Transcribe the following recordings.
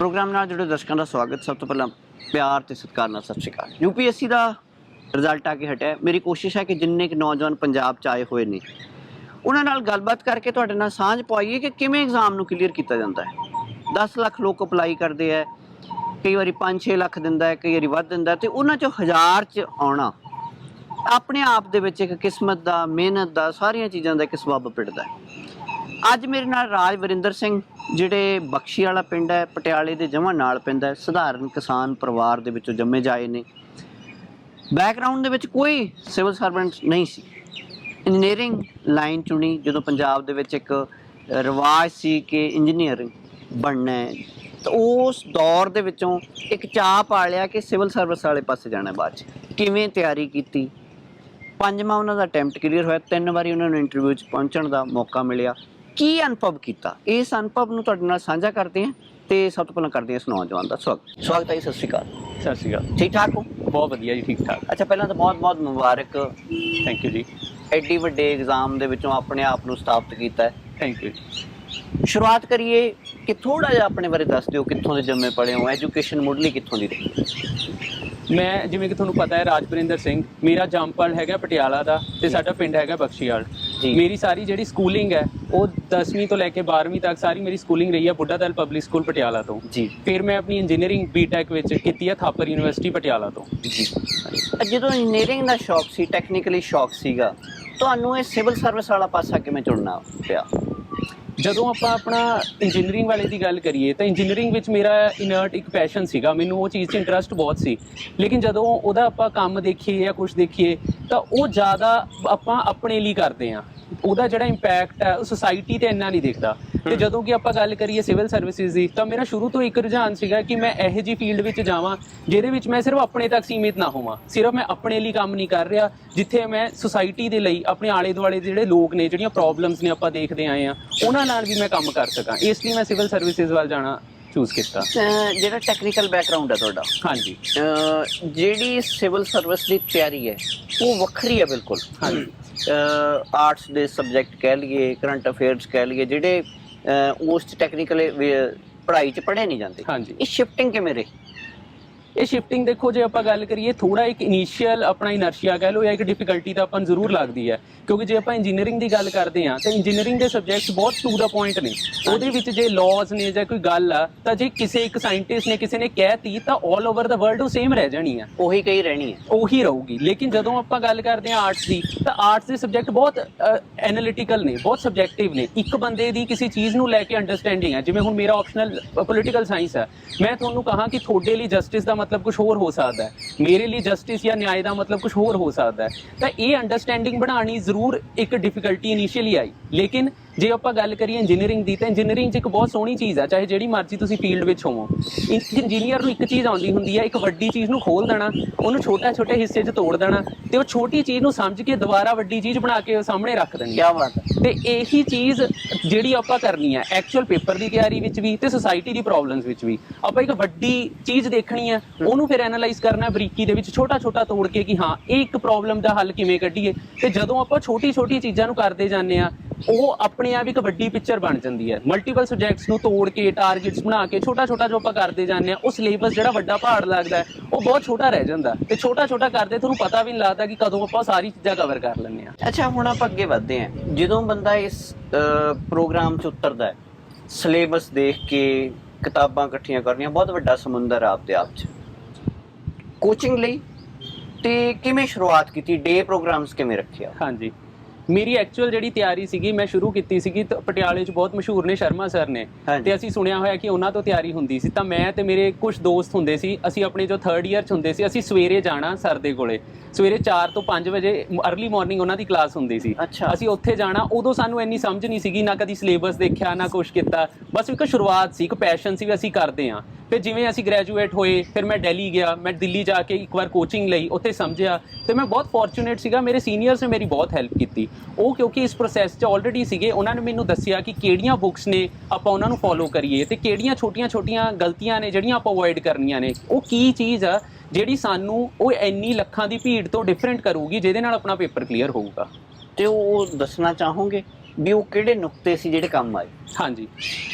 Programme ਨਾਲ ਜੁੜੇ ਦਰਸ਼ਕਾਂ ਦਾ ਸਵਾਗਤ। ਸਭ ਤੋਂ ਪਹਿਲਾਂ ਪਿਆਰ ਤੇ ਸਤਿਕਾਰ ਨਾਲ ਸਤਿ ਸ਼੍ਰੀ ਅਕਾਲ। ਯੂਪੀਐਸਸੀ ਦਾ ਰਿਜ਼ਲਟ ਆ ਕੇ ਹਟਿਆ। ਮੇਰੀ ਕੋਸ਼ਿਸ਼ ਹੈ ਕਿ ਜਿੰਨੇ ਕਿ ਨੌਜਵਾਨ ਪੰਜਾਬ ਚ ਆਏ ਹੋਏ ਨੇ, ਉਹਨਾਂ ਨਾਲ ਗੱਲਬਾਤ ਕਰਕੇ ਤੁਹਾਡੇ ਨਾਲ ਸਾਂਝ ਪਾਈਏ ਕਿ ਕਿਵੇਂ ਐਗਜ਼ਾਮ ਨੂੰ ਕਲੀਅਰ ਕੀਤਾ ਜਾਂਦਾ ਹੈ। 10 ਲੱਖ ਲੋਕ ਅਪਲਾਈ ਕਰਦੇ ਆ ਕਈ ਵਾਰੀ 5-6 ਲੱਖ ਦਿੰਦਾ ਹੈ, ਕਈ ਵਾਰੀ ਵੱਧ ਦਿੰਦਾ ਹੈ ਤੇ ਉਹਨਾਂ ਚੋਂ ਹਜ਼ਾਰ ਚ ਆਉਣਾ ਆਪਣੇ ਆਪ ਦੇ ਵਿੱਚ ਇੱਕ ਕਿਸਮਤ ਦਾ, ਮਿਹਨਤ ਦਾ, ਸਾਰੀਆਂ ਚੀਜ਼ਾਂ ਦਾ ਇੱਕ ਸਬੱਬ ਪਿੜਦਾ ਹੈ। ਅੱਜ ਮੇਰੇ ਨਾਲ ਰਾਜ ਵਰਿੰਦਰ ਸਿੰਘ, ਜਿਹੜੇ ਬਖਸ਼ੀ ਵਾਲਾ ਪਿੰਡ ਹੈ, ਪਟਿਆਲੇ ਦੇ ਜਮਾਂ ਨਾਲ ਪੈਂਦਾ ਸਧਾਰਨ ਕਿਸਾਨ ਪਰਿਵਾਰ ਦੇ ਵਿੱਚੋਂ ਜੰਮੇ ਜਾਏ ਨੇ। ਬੈਕਗ੍ਰਾਉਂਡ ਦੇ ਵਿੱਚ ਕੋਈ ਸਿਵਲ ਸਰਵੈਂਟ ਨਹੀਂ ਸੀ। ਇੰਜੀਨੀਅਰਿੰਗ ਲਾਈਨ ਚੁਣੀ, ਜਦੋਂ ਪੰਜਾਬ ਦੇ ਵਿੱਚ ਇੱਕ ਰਿਵਾਜ ਸੀ ਕਿ ਇੰਜੀਨੀਅਰਿੰਗ ਬਣਨਾ ਹੈ, ਤਾਂ ਉਸ ਦੌਰ ਦੇ ਵਿੱਚੋਂ ਇੱਕ ਚਾਹ ਪਾਲਿਆ ਕਿ ਸਿਵਲ ਸਰਵਿਸ ਵਾਲੇ ਪਾਸੇ ਜਾਣਾ ਬਾਅਦ ਚ। ਕਿਵੇਂ ਤਿਆਰੀ ਕੀਤੀ? ਪੰਜਵਾਂ ਉਹਨਾਂ ਦਾ ਅਟੈਂਪਟ ਕਲੀਅਰ ਹੋਇਆ, ਤਿੰਨ ਵਾਰੀ ਉਹਨਾਂ ਨੂੰ ਇੰਟਰਵਿਊ 'ਚ ਪਹੁੰਚਣ ਦਾ ਮੌਕਾ ਮਿਲਿਆ। ਕੀ ਅਨੁਭਵ ਕੀਤਾ? ਇਸ ਅਨੁਭਵ ਨੂੰ ਤੁਹਾਡੇ ਨਾਲ ਸਾਂਝਾ ਕਰਦੇ ਹਾਂ ਤੇ ਸਭ ਤੋਂ ਪਹਿਲਾਂ ਕਰਦੇ ਹਾਂ ਇਸ ਨੌਜਵਾਨ ਦਾ ਸਵਾਗਤ। ਸਵਾਗਤ ਹੈ ਜੀ, ਸਤਿ ਸ਼੍ਰੀ ਅਕਾਲ। ਸਤਿ ਸ਼੍ਰੀ ਅਕਾਲ। ਠੀਕ ਠਾਕ ਹੋ? ਬਹੁਤ ਵਧੀਆ ਜੀ ਠੀਕ ਠਾਕ। ਅੱਛਾ ਪਹਿਲਾਂ ਤਾਂ ਬਹੁਤ ਬਹੁਤ ਮੁਬਾਰਕ। ਥੈਂਕ ਯੂ ਜੀ। ਐਡੀ ਵੱਡੇ ਐਗਜ਼ਾਮ ਦੇ ਵਿੱਚੋਂ ਆਪਣੇ ਆਪ ਨੂੰ ਸਥਾਪਿਤ ਕੀਤਾ ਹੈ। ਥੈਂਕ ਯੂ ਸ਼ੁਰੂਆਤ ਕਰੀਏ ਕਿ ਥੋੜਾ ਜਿਹਾ ਆਪਣੇ ਬਾਰੇ ਦੱਸ ਦਿਓ ਕਿੱਥੋਂ ਦੇ ਜੰਮੇ ਪੜੇ ਹੋ ਐਜੂਕੇਸ਼ਨ ਮੁੱਢਲੀ ਕਿੱਥੋਂ ਦੀ ਰਹੀ? ਮੈਂ ਜਿਵੇਂ ਕਿ ਤੁਹਾਨੂੰ ਪਤਾ ਹੈ ਰਾਜਵਰਿੰਦਰ ਸਿੰਘ ਮੇਰਾ ਜੰਮਪਲ ਹੈਗਾ ਪਟਿਆਲਾ ਦਾ ਤੇ ਸਾਡਾ ਪਿੰਡ ਹੈਗਾ ਬਖਸ਼ੀਵਾਲ ਜੀ। ਮੇਰੀ ਸਾਰੀ ਜਿਹੜੀ ਸਕੂਲਿੰਗ ਹੈ ਉਹ 10ਵੀਂ ਤੋਂ ਲੈ ਕੇ 12ਵੀਂ ਤੱਕ ਸਾਰੀ ਮੇਰੀ ਸਕੂਲਿੰਗ ਰਹੀ ਹੈ ਬੁੱਢਾ ਦਲ ਪਬਲਿਕ ਸਕੂਲ ਪਟਿਆਲਾ ਤੋਂ। ਜੀ। ਫਿਰ ਮੈਂ ਆਪਣੀ ਇੰਜੀਨੀਅਰਿੰਗ ਬੀਟੈਕ ਵਿੱਚ ਕੀਤੀ ਹੈ ਥਾਪਰ ਯੂਨੀਵਰਸਿਟੀ ਪਟਿਆਲਾ ਤੋਂ। ਜੀ। ਜਦੋਂ ਇੰਜੀਨੀਅਰਿੰਗ ਦਾ ਸ਼ੌਕ ਸੀ ਟੈਕਨੀਕਲੀ ਸ਼ੌਕ ਸੀਗਾ ਤੁਹਾਨੂੰ ਇਹ ਸਿਵਲ ਸਰਵਿਸ ਵਾਲਾ ਪਾਸਾ ਕਿਵੇਂ ਚੁਣਨਾ ਪਿਆ? ਜਦੋਂ ਆਪਾਂ ਆਪਣਾ ਇੰਜੀਨੀਅਰਿੰਗ ਵਾਲੇ ਦੀ ਗੱਲ ਕਰੀਏ, ਤਾਂ ਇੰਜੀਨੀਅਰਿੰਗ ਵਿੱਚ ਮੇਰਾ ਇਨਰਟ ਇੱਕ ਪੈਸ਼ਨ ਸੀਗਾ। ਮੈਨੂੰ ਉਹ ਚੀਜ਼ 'ਚ ਇੰਟਰਸਟ ਬਹੁਤ ਸੀ। ਲੇਕਿਨ ਜਦੋਂ ਉਹਦਾ ਆਪਾਂ ਕੰਮ ਦੇਖੀਏ ਜਾਂ ਕੁਝ ਦੇਖੀਏ, ਤਾਂ ਉਹ ਜ਼ਿਆਦਾ ਆਪਾਂ ਆਪਣੇ ਲਈ ਕਰਦੇ ਆ ਉਹਦਾ ਜਿਹੜਾ ਇੰਪੈਕਟ ਹੈ, ਉਹ ਸੋਸਾਇਟੀ ਤੇ ਇੰਨਾ ਨਹੀਂ ਦੇਖਦਾ। ਤੇ ਜਦੋਂ ਕਿ ਆਪਾਂ ਗੱਲ ਕਰੀਏ ਸਿਵਲ ਸਰਵਿਸਿਜ਼ ਦੀ ਤਾਂ ਮੇਰਾ ਸ਼ੁਰੂ ਤੋਂ ਇੱਕ ਰੁਝਾਨ ਸੀਗਾ ਕਿ ਮੈਂ ਇਹੋ ਜੀ ਫੀਲਡ ਵਿੱਚ ਜਾਵਾਂ ਜਿਹਦੇ ਵਿੱਚ ਮੈਂ ਸਿਰਫ ਆਪਣੇ ਤੱਕ ਸੀਮਿਤ ਨਾ ਹੋਵਾਂ। ਸਿਰਫ ਮੈਂ ਆਪਣੇ ਲਈ ਕੰਮ ਨਹੀਂ ਕਰ ਰਿਹਾ ਜਿੱਥੇ ਮੈਂ ਸੋਸਾਇਟੀ ਦੇ ਲਈ ਆਪਣੇ ਆਲੇ ਦੁਆਲੇ ਦੇ ਜਿਹੜੇ ਲੋਕ ਨੇ ਜਿਹੜੀਆਂ ਪ੍ਰੋਬਲਮਸ ਨੇ ਆਪਾਂ ਦੇਖਦੇ ਆਏ ਆ ਉਹਨਾਂ ਨਾਲ ਵੀ ਮੈਂ ਕੰਮ ਕਰ ਸਕਾਂ। ਇਸ ਲਈ ਮੈਂ ਸਿਵਲ ਸਰਵਿਸਿਜ਼ ਵੱਲ ਜਾਣਾ ਚੂਜ਼ ਕੀਤਾ। ਜਿਹੜਾ ਟੈਕਨੀਕਲ ਬੈਕਗ੍ਰਾਉਂਡ ਹੈ ਤੁਹਾਡਾ ਹਾਂਜੀ। ਜਿਹੜੀ ਸਿਵਲ ਸਰਵਿਸ ਦੀ ਤਿਆਰੀ ਹੈ ਉਹ ਵੱਖਰੀ ਹੈ ਬਿਲਕੁਲ। ਹਾਂਜੀ। ਆਰਟਸ ਦੇ ਸਬਜੈਕਟ ਕਹਿ ਲਈਏ ਕਰੰਟ ਅਫੇਅਰਸ ਕਹਿ ਲਈਏ ਜਿਹੜੇ ਉਸ ਟੈਕਨੀਕਲ ਪੜ੍ਹਾਈ ਚ ਪੜ੍ਹੇ ਨਹੀਂ ਜਾਂਦੇ। ਹਾਂਜੀ। ਇਹ ਸ਼ਿਫਟਿੰਗ ਕਿਵੇਂ ਰਹੀ? ਇਹ ਸ਼ਿਫਟਿੰਗ ਦੇਖੋ ਜੇ ਆਪਾਂ ਗੱਲ ਕਰੀਏ ਥੋੜਾ ਇੱਕ ਇਨੀਸ਼ੀਅਲ ਆਪਣਾ ਇਨਰਸ਼ੀਆ ਕਹਿ ਲਓ ਜਾਂ ਇੱਕ ਡਿਫਿਕਲਟੀ ਤਾਂ ਆਪਾਂ ਜ਼ਰੂਰ ਲੱਗਦੀ ਹੈ। ਕਿਉਂਕਿ ਜੇ ਆਪਾਂ ਇੰਜੀਨੀਅਰਿੰਗ ਦੀ ਗੱਲ ਕਰਦੇ ਹਾਂ ਤਾਂ ਇੰਜੀਨੀਅਰਿੰਗ ਦੇ ਸਬਜੈਕਟਸ ਬਹੁਤ ਟੂ ਦਾ ਪੁਆਇੰਟ ਨੇ। ਉਹਦੇ ਵਿੱਚ ਜੇ ਲਾਜ਼ ਨੇ ਜਾਂ ਕੋਈ ਗੱਲ ਆ ਤਾਂ ਜੇ ਕਿਸੇ ਇੱਕ ਸਾਇੰਟਿਸਟ ਨੇ ਕਿਸੇ ਨੇ ਕਹਿਤੀ ਤਾਂ 올 ਓਵਰ ਦਾ ਵਰਲਡ ਉਹ ਸੇਮ ਰਹਿ ਜਾਣੀ ਆ। ਉਹੀ ਕਈ ਰਹਿਣੀ ਹੈ ਉਹੀ ਰਹੂਗੀ। ਲੇਕਿਨ ਜਦੋਂ ਆਪਾਂ ਗੱਲ ਕਰਦੇ ਹਾਂ ਆਰਟਸ ਦੀ ਤਾਂ ਆਰਟਸ ਦੇ ਸਬਜੈਕਟ ਬਹੁਤ ਐਨਾਲਿਟੀਕਲ ਨੇ ਬਹੁਤ ਸਬਜੈਕਟਿਵ ਨੇ। ਇੱਕ ਬੰਦੇ ਦੀ ਕਿਸੇ ਚੀਜ਼ ਨੂੰ ਲੈ ਕੇ ਅੰਡਰਸਟੈਂਡਿੰਗ ਹੈ ਜਿਵੇਂ ਹੁਣ ਮੇਰਾ ਆਪਸ਼ਨਲ ਪੋਲੀਟੀਕਲ ਸਾਇੰਸ ਹੈ ਮੈਂ ਤੁਹਾਨੂੰ ਕਹਾਂ ਕਿ ਤੁਹਾਡੇ ਲਈ ਜਸਟਿਸ ਦਾ ਮਤਲਬ ਕੁਝ ਹੋਰ ਹੋ ਸਕਦਾ ਹੈ। ਮੇਰੇ ਲਈ ਜਸਟਿਸ ਜਾਂ ਨਿਆਂ ਦਾ ਮਤਲਬ ਕੁਝ ਹੋਰ ਹੋ ਸਕਦਾ ਹੈ। ਤਾਂ ਇਹ ਅੰਡਰਸਟੈਂਡਿੰਗ ਬਣਾਉਣੀ ਜ਼ਰੂਰ ਇੱਕ ਡਿਫਿਕਲਟੀ ਇਨੀਸ਼ੀਅਲੀ ਆਈ। ਲੇਕਿਨ ਜੇ ਆਪਾਂ ਗੱਲ ਕਰੀਏ ਇੰਜੀਨੀਅਰਿੰਗ ਦੀ ਤਾਂ ਇੰਜੀਨੀਅਰਿੰਗ 'ਚ ਇੱਕ ਬਹੁਤ ਸੋਹਣੀ ਚੀਜ਼ ਆ ਚਾਹੇ ਜਿਹੜੀ ਮਰਜ਼ੀ ਤੁਸੀਂ ਫੀਲਡ ਵਿੱਚ ਹੋਵੋ। ਇੰਜੀਨੀਅਰ ਨੂੰ ਇੱਕ ਚੀਜ਼ ਆਉਂਦੀ ਹੁੰਦੀ ਹੈ ਇੱਕ ਵੱਡੀ ਚੀਜ਼ ਨੂੰ ਖੋਲ ਦੇਣਾ ਉਹਨੂੰ ਛੋਟਾ ਛੋਟੇ ਹਿੱਸੇ 'ਚ ਤੋੜ ਦੇਣਾ ਤੇ ਉਹ ਛੋਟੀ ਚੀਜ਼ ਨੂੰ ਸਮਝ ਕੇ ਦੁਬਾਰਾ ਵੱਡੀ ਚੀਜ਼ ਬਣਾ ਕੇ ਸਾਹਮਣੇ ਰੱਖ ਦੇਣੀ। ਕੀ ਬਾਤ ਤੇ ਇਹੀ ਚੀਜ਼ ਜਿਹੜੀ ਆਪਾਂ ਕਰਨੀ ਹੈ ਐਕਚੁਅਲ ਪੇਪਰ ਦੀ ਤਿਆਰੀ ਵਿੱਚ ਵੀ ਤੇ ਸੋਸਾਇਟੀ ਦੀ ਪ੍ਰੋਬਲਮਸ ਵਿੱਚ ਵੀ। ਆਪਾਂ ਇੱਕ ਵੱਡੀ ਚੀਜ਼ ਦੇਖਣੀ ਹੈ ਉਹਨੂੰ ਫਿਰ ਐਨਾਲਾਈਜ਼ ਕਰਨਾ ਬਰੀਕੀ ਦੇ ਵਿੱਚ ਛੋਟਾ ਛੋਟਾ ਤੋੜ ਕੇ ਕਿ ਹਾਂ ਇਹ ਇੱਕ ਪ੍ਰੋਬਲਮ ਦਾ ਹੱਲ ਕਿਵੇਂ ਕੱਢੀਏ। ਤੇ ਜਦੋਂ ਆਪਾਂ ਛੋਟੀ ਛੋਟੀ ਚੀਜ਼ਾਂ ਨੂੰ ਕਰਦੇ ਜਾਂਦੇ ਆ ਉਹ ਆਪਣੇ ਆਪ ਇੱਕ ਵੱਡੀ ਪਿਕਚਰ ਬਣ ਜਾਂਦੀ ਹੈ। ਮਲਟੀਪਲ ਸਬਜੈਕਟਸ ਨੂੰ ਤੋੜ ਕੇ ਟਾਰਗੇਟਸ ਬਣਾ ਕੇ ਛੋਟਾ ਛੋਟਾ ਜੋ ਆਪਾਂ ਕਰਦੇ ਜਾਂਦੇ ਆ ਉਹ ਸਿਲੇਬਸ ਜਿਹੜਾ ਵੱਡਾ ਪਹਾੜ ਲੱਗਦਾ ਉਹ ਬਹੁਤ ਛੋਟਾ ਰਹਿ ਜਾਂਦਾ ਤੇ ਛੋਟਾ ਛੋਟਾ ਕਰਦੇ ਤੁਹਾਨੂੰ ਪਤਾ ਵੀ ਨਹੀਂ ਲੱਗਦਾ ਕਿ ਕਦੋਂ ਆਪਾਂ ਸਾਰੀ ਚੀਜ਼ਾਂ ਕਵਰ ਕਰ ਲੈਂਦੇ ਆ ਅੱਛਾ ਹੁਣ ਆਪਾਂ ਅੱਗੇ ਵਧਦੇ ਹਾਂ। ਜਦੋਂ ਬੰਦਾ ਇਸ ਪ੍ਰੋਗਰਾਮ 'ਚ ਉਤਰਦਾ ਹੈ ਸਿਲੇਬਸ ਦੇਖ ਕੇ ਕਿਤਾਬਾਂ ਇਕੱਠੀਆਂ ਕਰਨੀਆਂ ਬਹੁਤ ਵੱਡਾ ਸਮੁੰਦਰ ਆ ਆਪਦੇ ਆਪ 'ਚ। ਕੋਚਿੰਗ ਲਈ ਤੇ ਕਿਵੇਂ ਸ਼ੁਰੂਆਤ ਕੀਤੀ? ਡੇ ਪ੍ਰੋਗਰਾਮਸ ਕਿਵੇਂ ਰੱਖਿਆ? ਹਾਂਜੀ। ਮੇਰੀ ਐਕਚੁਅਲ ਜਿਹੜੀ ਤਿਆਰੀ ਸੀਗੀ ਮੈਂ ਸ਼ੁਰੂ ਕੀਤੀ ਸੀਗੀ ਤਾਂ ਪਟਿਆਲੇ 'ਚ ਬਹੁਤ ਮਸ਼ਹੂਰ ਨੇ ਸ਼ਰਮਾ ਸਰ ਨੇ। ਹਾਂਜੀ। ਤੇ ਅਸੀਂ ਸੁਣਿਆ ਹੋਇਆ ਕਿ ਉਹਨਾਂ ਤੋਂ ਤਿਆਰੀ ਹੁੰਦੀ ਸੀ। ਤਾਂ ਮੈਂ ਤੇ ਮੇਰੇ ਕੁਝ ਦੋਸਤ ਹੁੰਦੇ ਸੀ ਅਸੀਂ ਆਪਣੇ ਜੋ 3rd ਇਅਰ 'ਚ ਹੁੰਦੇ ਸੀ ਅਸੀਂ ਸਵੇਰੇ ਜਾਣਾ ਸਰ ਦੇ ਕੋਲੇ। ਸਵੇਰੇ 4 ਤੋਂ 5 ਵਜੇ ਅਰਲੀ ਮਾਰਨਿੰਗ ਉਹਨਾਂ ਦੀ ਕਲਾਸ ਹੁੰਦੀ ਸੀ। ਅੱਛਾ। ਅਸੀਂ ਉੱਥੇ ਜਾਣਾ ਉਦੋਂ ਸਾਨੂੰ ਇੰਨੀ ਸਮਝ ਨਹੀਂ ਸੀਗੀ ਨਾ ਕਦੀ ਸਿਲੇਬਸ ਦੇਖਿਆ ਨਾ ਕੁਝ ਕੀਤਾ। ਬਸ ਇੱਕ ਸ਼ੁਰੂਆਤ ਸੀ ਇੱਕ ਪੈਸ਼ਨ ਸੀ ਵੀ ਅਸੀਂ ਕਰਦੇ ਹਾਂ। ਫਿਰ ਜਿਵੇਂ ਅਸੀਂ ਗ੍ਰੈਜੂਏਟ ਹੋਏ, ਫਿਰ ਮੈਂ ਦਿੱਲੀ ਗਿਆ, ਮੈਂ ਦਿੱਲੀ ਜਾ ਕੇ ਇੱਕ ਵਾਰ ਕੋਚਿੰਗ ਲਈ, ਉੱਥੇ ਸਮਝਿਆ ਤੇ ਮੈਂ ਬਹੁਤ ਫੋਰਚੂਨੇਟ ਸੀਗਾ, ਮੇਰੇ ਸੀਨੀਅਰਸ ਨੇ ਮੇਰੀ ਬਹੁਤ ਹੈਲਪ ਕੀਤੀ। ਉਹ ਕਿਉਂਕਿ ਇਸ ਪ੍ਰੋਸੈਸ 'ਚ ਆਲਰੇਡੀ ਸੀਗੇ, ਉਹਨਾਂ ਨੇ ਮੈਨੂੰ ਦੱਸਿਆ ਕਿ ਕਿਹੜੀਆਂ ਬੁੱਕਸ ਨੇ ਆਪਾਂ ਉਹਨਾਂ ਨੂੰ ਫੋਲੋ ਕਰੀਏ ਤੇ ਕਿਹੜੀਆਂ ਛੋਟੀਆਂ-ਛੋਟੀਆਂ ਗਲਤੀਆਂ ਨੇ ਜਿਹੜੀਆਂ ਆਪਾਂ ਅਵੋਇਡ ਕਰਨੀਆਂ ਨੇ। ਉਹ ਕੀ ਚੀਜ਼ ਆ ਜਿਹੜੀ ਸਾਨੂੰ ਉਹ ਇੰਨੀ ਲੱਖਾਂ ਦੀ ਭੀੜ ਤੋਂ ਡਿਫਰੈਂਟ ਕਰੂਗੀ, ਜਿਹਦੇ ਨਾਲ ਆਪਣਾ ਪੇਪਰ ਕਲੀਅਰ ਹੋਊਗਾ। ਤੇ ਉਹ ਦੱਸਣਾ ਚਾਹੋਗੇ? ਵੀ ਉਹ ਕਿਹੜੇ ਨੁਕਤੇ ਸੀ ਜਿਹੜੇ ਕੰਮ ਆਏ? ਹਾਂਜੀ।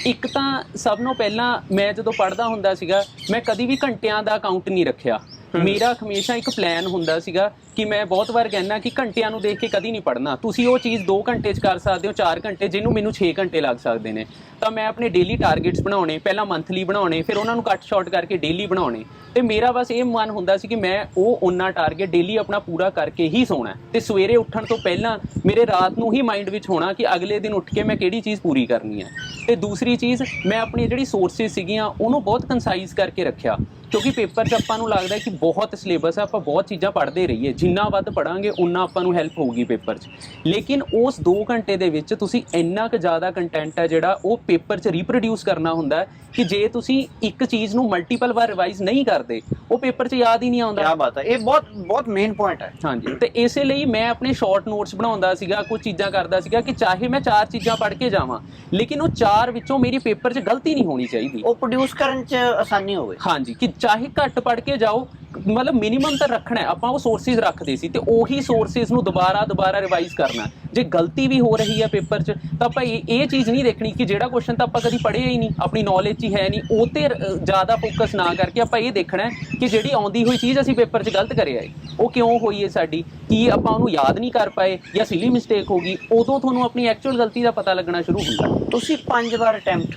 ਇੱਕ ਤਾਂ ਸਭ ਨੂੰ ਪਹਿਲਾਂ ਮੈਂ ਜਦੋਂ ਪੜ੍ਹਦਾ ਹੁੰਦਾ ਸੀਗਾ ਮੈਂ ਕਦੀ ਵੀ ਘੰਟਿਆਂ ਦਾ ਕਾਊਂਟ ਨਹੀਂ ਰੱਖਿਆ। ਮੇਰਾ ਹਮੇਸ਼ਾ ਇੱਕ ਪਲਾਨ ਹੁੰਦਾ ਸੀਗਾ ਕਿ ਮੈਂ ਬਹੁਤ ਵਾਰ ਕਹਿੰਦਾ ਕਿ ਘੰਟਿਆਂ ਨੂੰ ਦੇਖ ਕੇ ਕਦੀ ਨਹੀਂ ਪੜ੍ਹਨਾ। ਤੁਸੀਂ ਉਹ ਚੀਜ਼ 2 ਘੰਟੇ 'ਚ ਕਰ ਸਕਦੇ ਹੋ 4 ਘੰਟੇ, ਜਿਹਨੂੰ ਮੈਨੂੰ 6 ਘੰਟੇ ਲੱਗ ਸਕਦੇ ਨੇ। ਤਾਂ ਮੈਂ ਆਪਣੇ ਡੇਲੀ ਟਾਰਗੇਟਸ ਬਣਾਉਣੇ, ਪਹਿਲਾਂ ਮੰਥਲੀ ਬਣਾਉਣੇ, ਫਿਰ ਉਹਨਾਂ ਨੂੰ ਕੱਟ ਸ਼ਾਰਟ ਕਰਕੇ ਡੇਲੀ ਬਣਾਉਣੇ। ਤੇ ਮੇਰਾ ਬਸ ਇਹ ਮਨ ਹੁੰਦਾ ਸੀ ਕਿ ਮੈਂ ਉਹ ਉਹਨਾਂ ਟਾਰਗੇਟ ਡੇਲੀ ਆਪਣਾ ਪੂਰਾ ਕਰਕੇ ਹੀ ਸੌਣਾ ਹੈ। ਤੇ ਸਵੇਰੇ ਉੱਠਣ ਤੋਂ ਪਹਿਲਾਂ ਮੇਰੇ ਰਾਤ ਨੂੰ ਹੀ ਮਾਈਂਡ ਵਿੱਚ ਹੋਣਾ ਕਿ ਅਗਲੇ ਦਿਨ ਉੱਠ ਕੇ ਮੈਂ ਕਿਹੜੀ ਚੀਜ਼ ਪੂਰੀ ਕਰਨੀ ਹੈ। ਤੇ ਦੂਸਰੀ ਚੀਜ਼, ਮੈਂ ਆਪਣੀ ਜਿਹੜੀ ਸੋਰਸਸ ਸੀਗੀਆਂ, ਉਹਨੂੰ ਬਹੁਤ ਕੰਸਾਈਜ਼ ਕਰਕੇ ਰੱਖਿਆ। ਕਿਉਂਕਿ ਪੇਪਰ 'ਚ ਆਪਾਂ ਨੂੰ ਲੱਗਦਾ ਕਿ ਬਹੁਤ ਸਿਲੇਬਸ ਆ, ਆਪਾਂ ਬਹੁਤ ਚੀਜ਼ਾਂ ਪੜ੍ਹਦੇ ਰਹੀਏ। ਜਿੰਨਾ ਵੱਧ ਪੜਾਂਗੇ ਉਨਾ ਆਪਾਂ ਨੂੰ ਹੈਲਪ ਹੋਊਗੀ ਪੇਪਰ 'ਚ। ਲੇਕਿਨ ਉਸ 2 ਘੰਟੇ ਦੇ ਵਿੱਚ ਤੁਸੀਂ ਇੰਨਾ ਕੁ ਜ਼ਿਆਦਾ ਕੰਟੈਂਟ ਹੈ ਜਿਹੜਾ ਉਹ ਪੇਪਰ 'ਚ ਰੀਪਰੋਡਿਊਸ ਕਰਨਾ ਹੁੰਦਾ ਕਿ ਜੇ ਤੁਸੀਂ ਇੱਕ ਚੀਜ਼ ਨੂੰ ਮਲਟੀਪਲ ਵਾਰ ਰਿਵਾਈਜ਼ ਨਹੀਂ ਕਰਦੇ ਉਹ ਪੇਪਰ 'ਚ ਯਾਦ ਹੀ ਨਹੀਂ ਆਉਂਦਾ। ਕੀ ਬਾਤ ਹੈ। ਇਹ ਬਹੁਤ ਬਹੁਤ ਮੇਨ ਪੁਆਇੰਟ ਹੈ। ਹਾਂਜੀ। ਤੇ ਇਸੇ ਲਈ ਮੈਂ ਆਪਣੇ ਸ਼ਾਰਟ ਨੋਟਸ ਬਣਾਉਂਦਾ ਸੀਗਾ ਕੁਝ ਚੀਜ਼ਾਂ ਕਰਦਾ ਸੀਗਾ ਕਿ ਚਾਹੇ ਮੈਂ ਚਾਰ ਚੀਜ਼ਾਂ ਪੜ੍ਹ ਕੇ ਜਾਵਾਂ ਲੇਕਿਨ ਉਹ ਚਾਰ ਵਿੱਚੋਂ ਮੇਰੀ ਪੇਪਰ 'ਚ ਗਲਤੀ ਨਹੀਂ ਹੋਣੀ ਚਾਹੀਦੀ। ਉਹ ਪ੍ਰੋਡਿਊਸ ਕਰਨ ਚ ਆਸਾਨੀ ਹੋਵੇ। ਹਾਂਜੀ। ਕਿ ਚਾਹੇ ਘੱਟ ਪੜ੍ਹ ਕੇ ਜਾਓ ਮਤਲਬ ਮਿਨੀਮਮ ਤਾਂ ਰੱਖਣਾ ਆਪਾਂ ਉਹ ਸੋਰਸਿਸ ਰੱਖਦੇ ਸੀ ਤੇ ਉਹੀ ਸੋਰਸਿਸ ਨੂੰ ਦੁਬਾਰਾ ਦੁਬਾਰਾ ਰਿਵਾਈਜ਼ ਕਰਨਾ। ਜੇ ਗਲਤੀ ਵੀ ਹੋ ਰਹੀ ਹੈ ਪੇਪਰ 'ਚ ਤਾਂ ਆਪਾਂ ਇਹ ਚੀਜ਼ ਨਹੀਂ ਦੇਖਣੀ ਕਿ ਜਿਹੜਾ ਕੁਐਸਚਨ ਤਾਂ ਆਪਾਂ ਕਦੀ ਪੜ੍ਹਿਆ ਹੀ ਨਹੀਂ ਆਪਣੀ ਨੌਲੇਜ 'ਚ ਹੀ ਹੈ ਨਹੀਂ ਉਹ ਤੇ ਜ਼ਿਆਦਾ ਫੋਕਸ ਨਾ ਕਰਕੇ ਆਪਾਂ ਇਹ ਦੇਖਣਾ ਕਿ ਜਿਹੜੀ ਆਉਂਦੀ ਹੋਈ ਚੀਜ਼ ਅਸੀਂ ਪੇਪਰ 'ਚ ਗਲਤ ਕਰਿਆ ਹੈ। ਉਹ ਕਿਉਂ ਹੋਈ ਹੈ ਸਾਡੀ? ਕੀ ਆਪਾਂ ਉਹਨੂੰ ਯਾਦ ਨਹੀਂ ਕਰ ਪਾਏ ਜਾਂ ਸਿਲੀ ਮਿਸਟੇਕ ਹੋ ਗਈ? ਉਦੋਂ ਤੁਹਾਨੂੰ ਆਪਣੀ ਐਕਚੁਅਲ ਗਲਤੀ ਦਾ ਪਤਾ ਲੱਗਣਾ ਸ਼ੁਰੂ ਹੁੰਦਾ। ਤੁਸੀਂ ਪੰਜ ਵਾਰ ਅਟੈਂਪਟ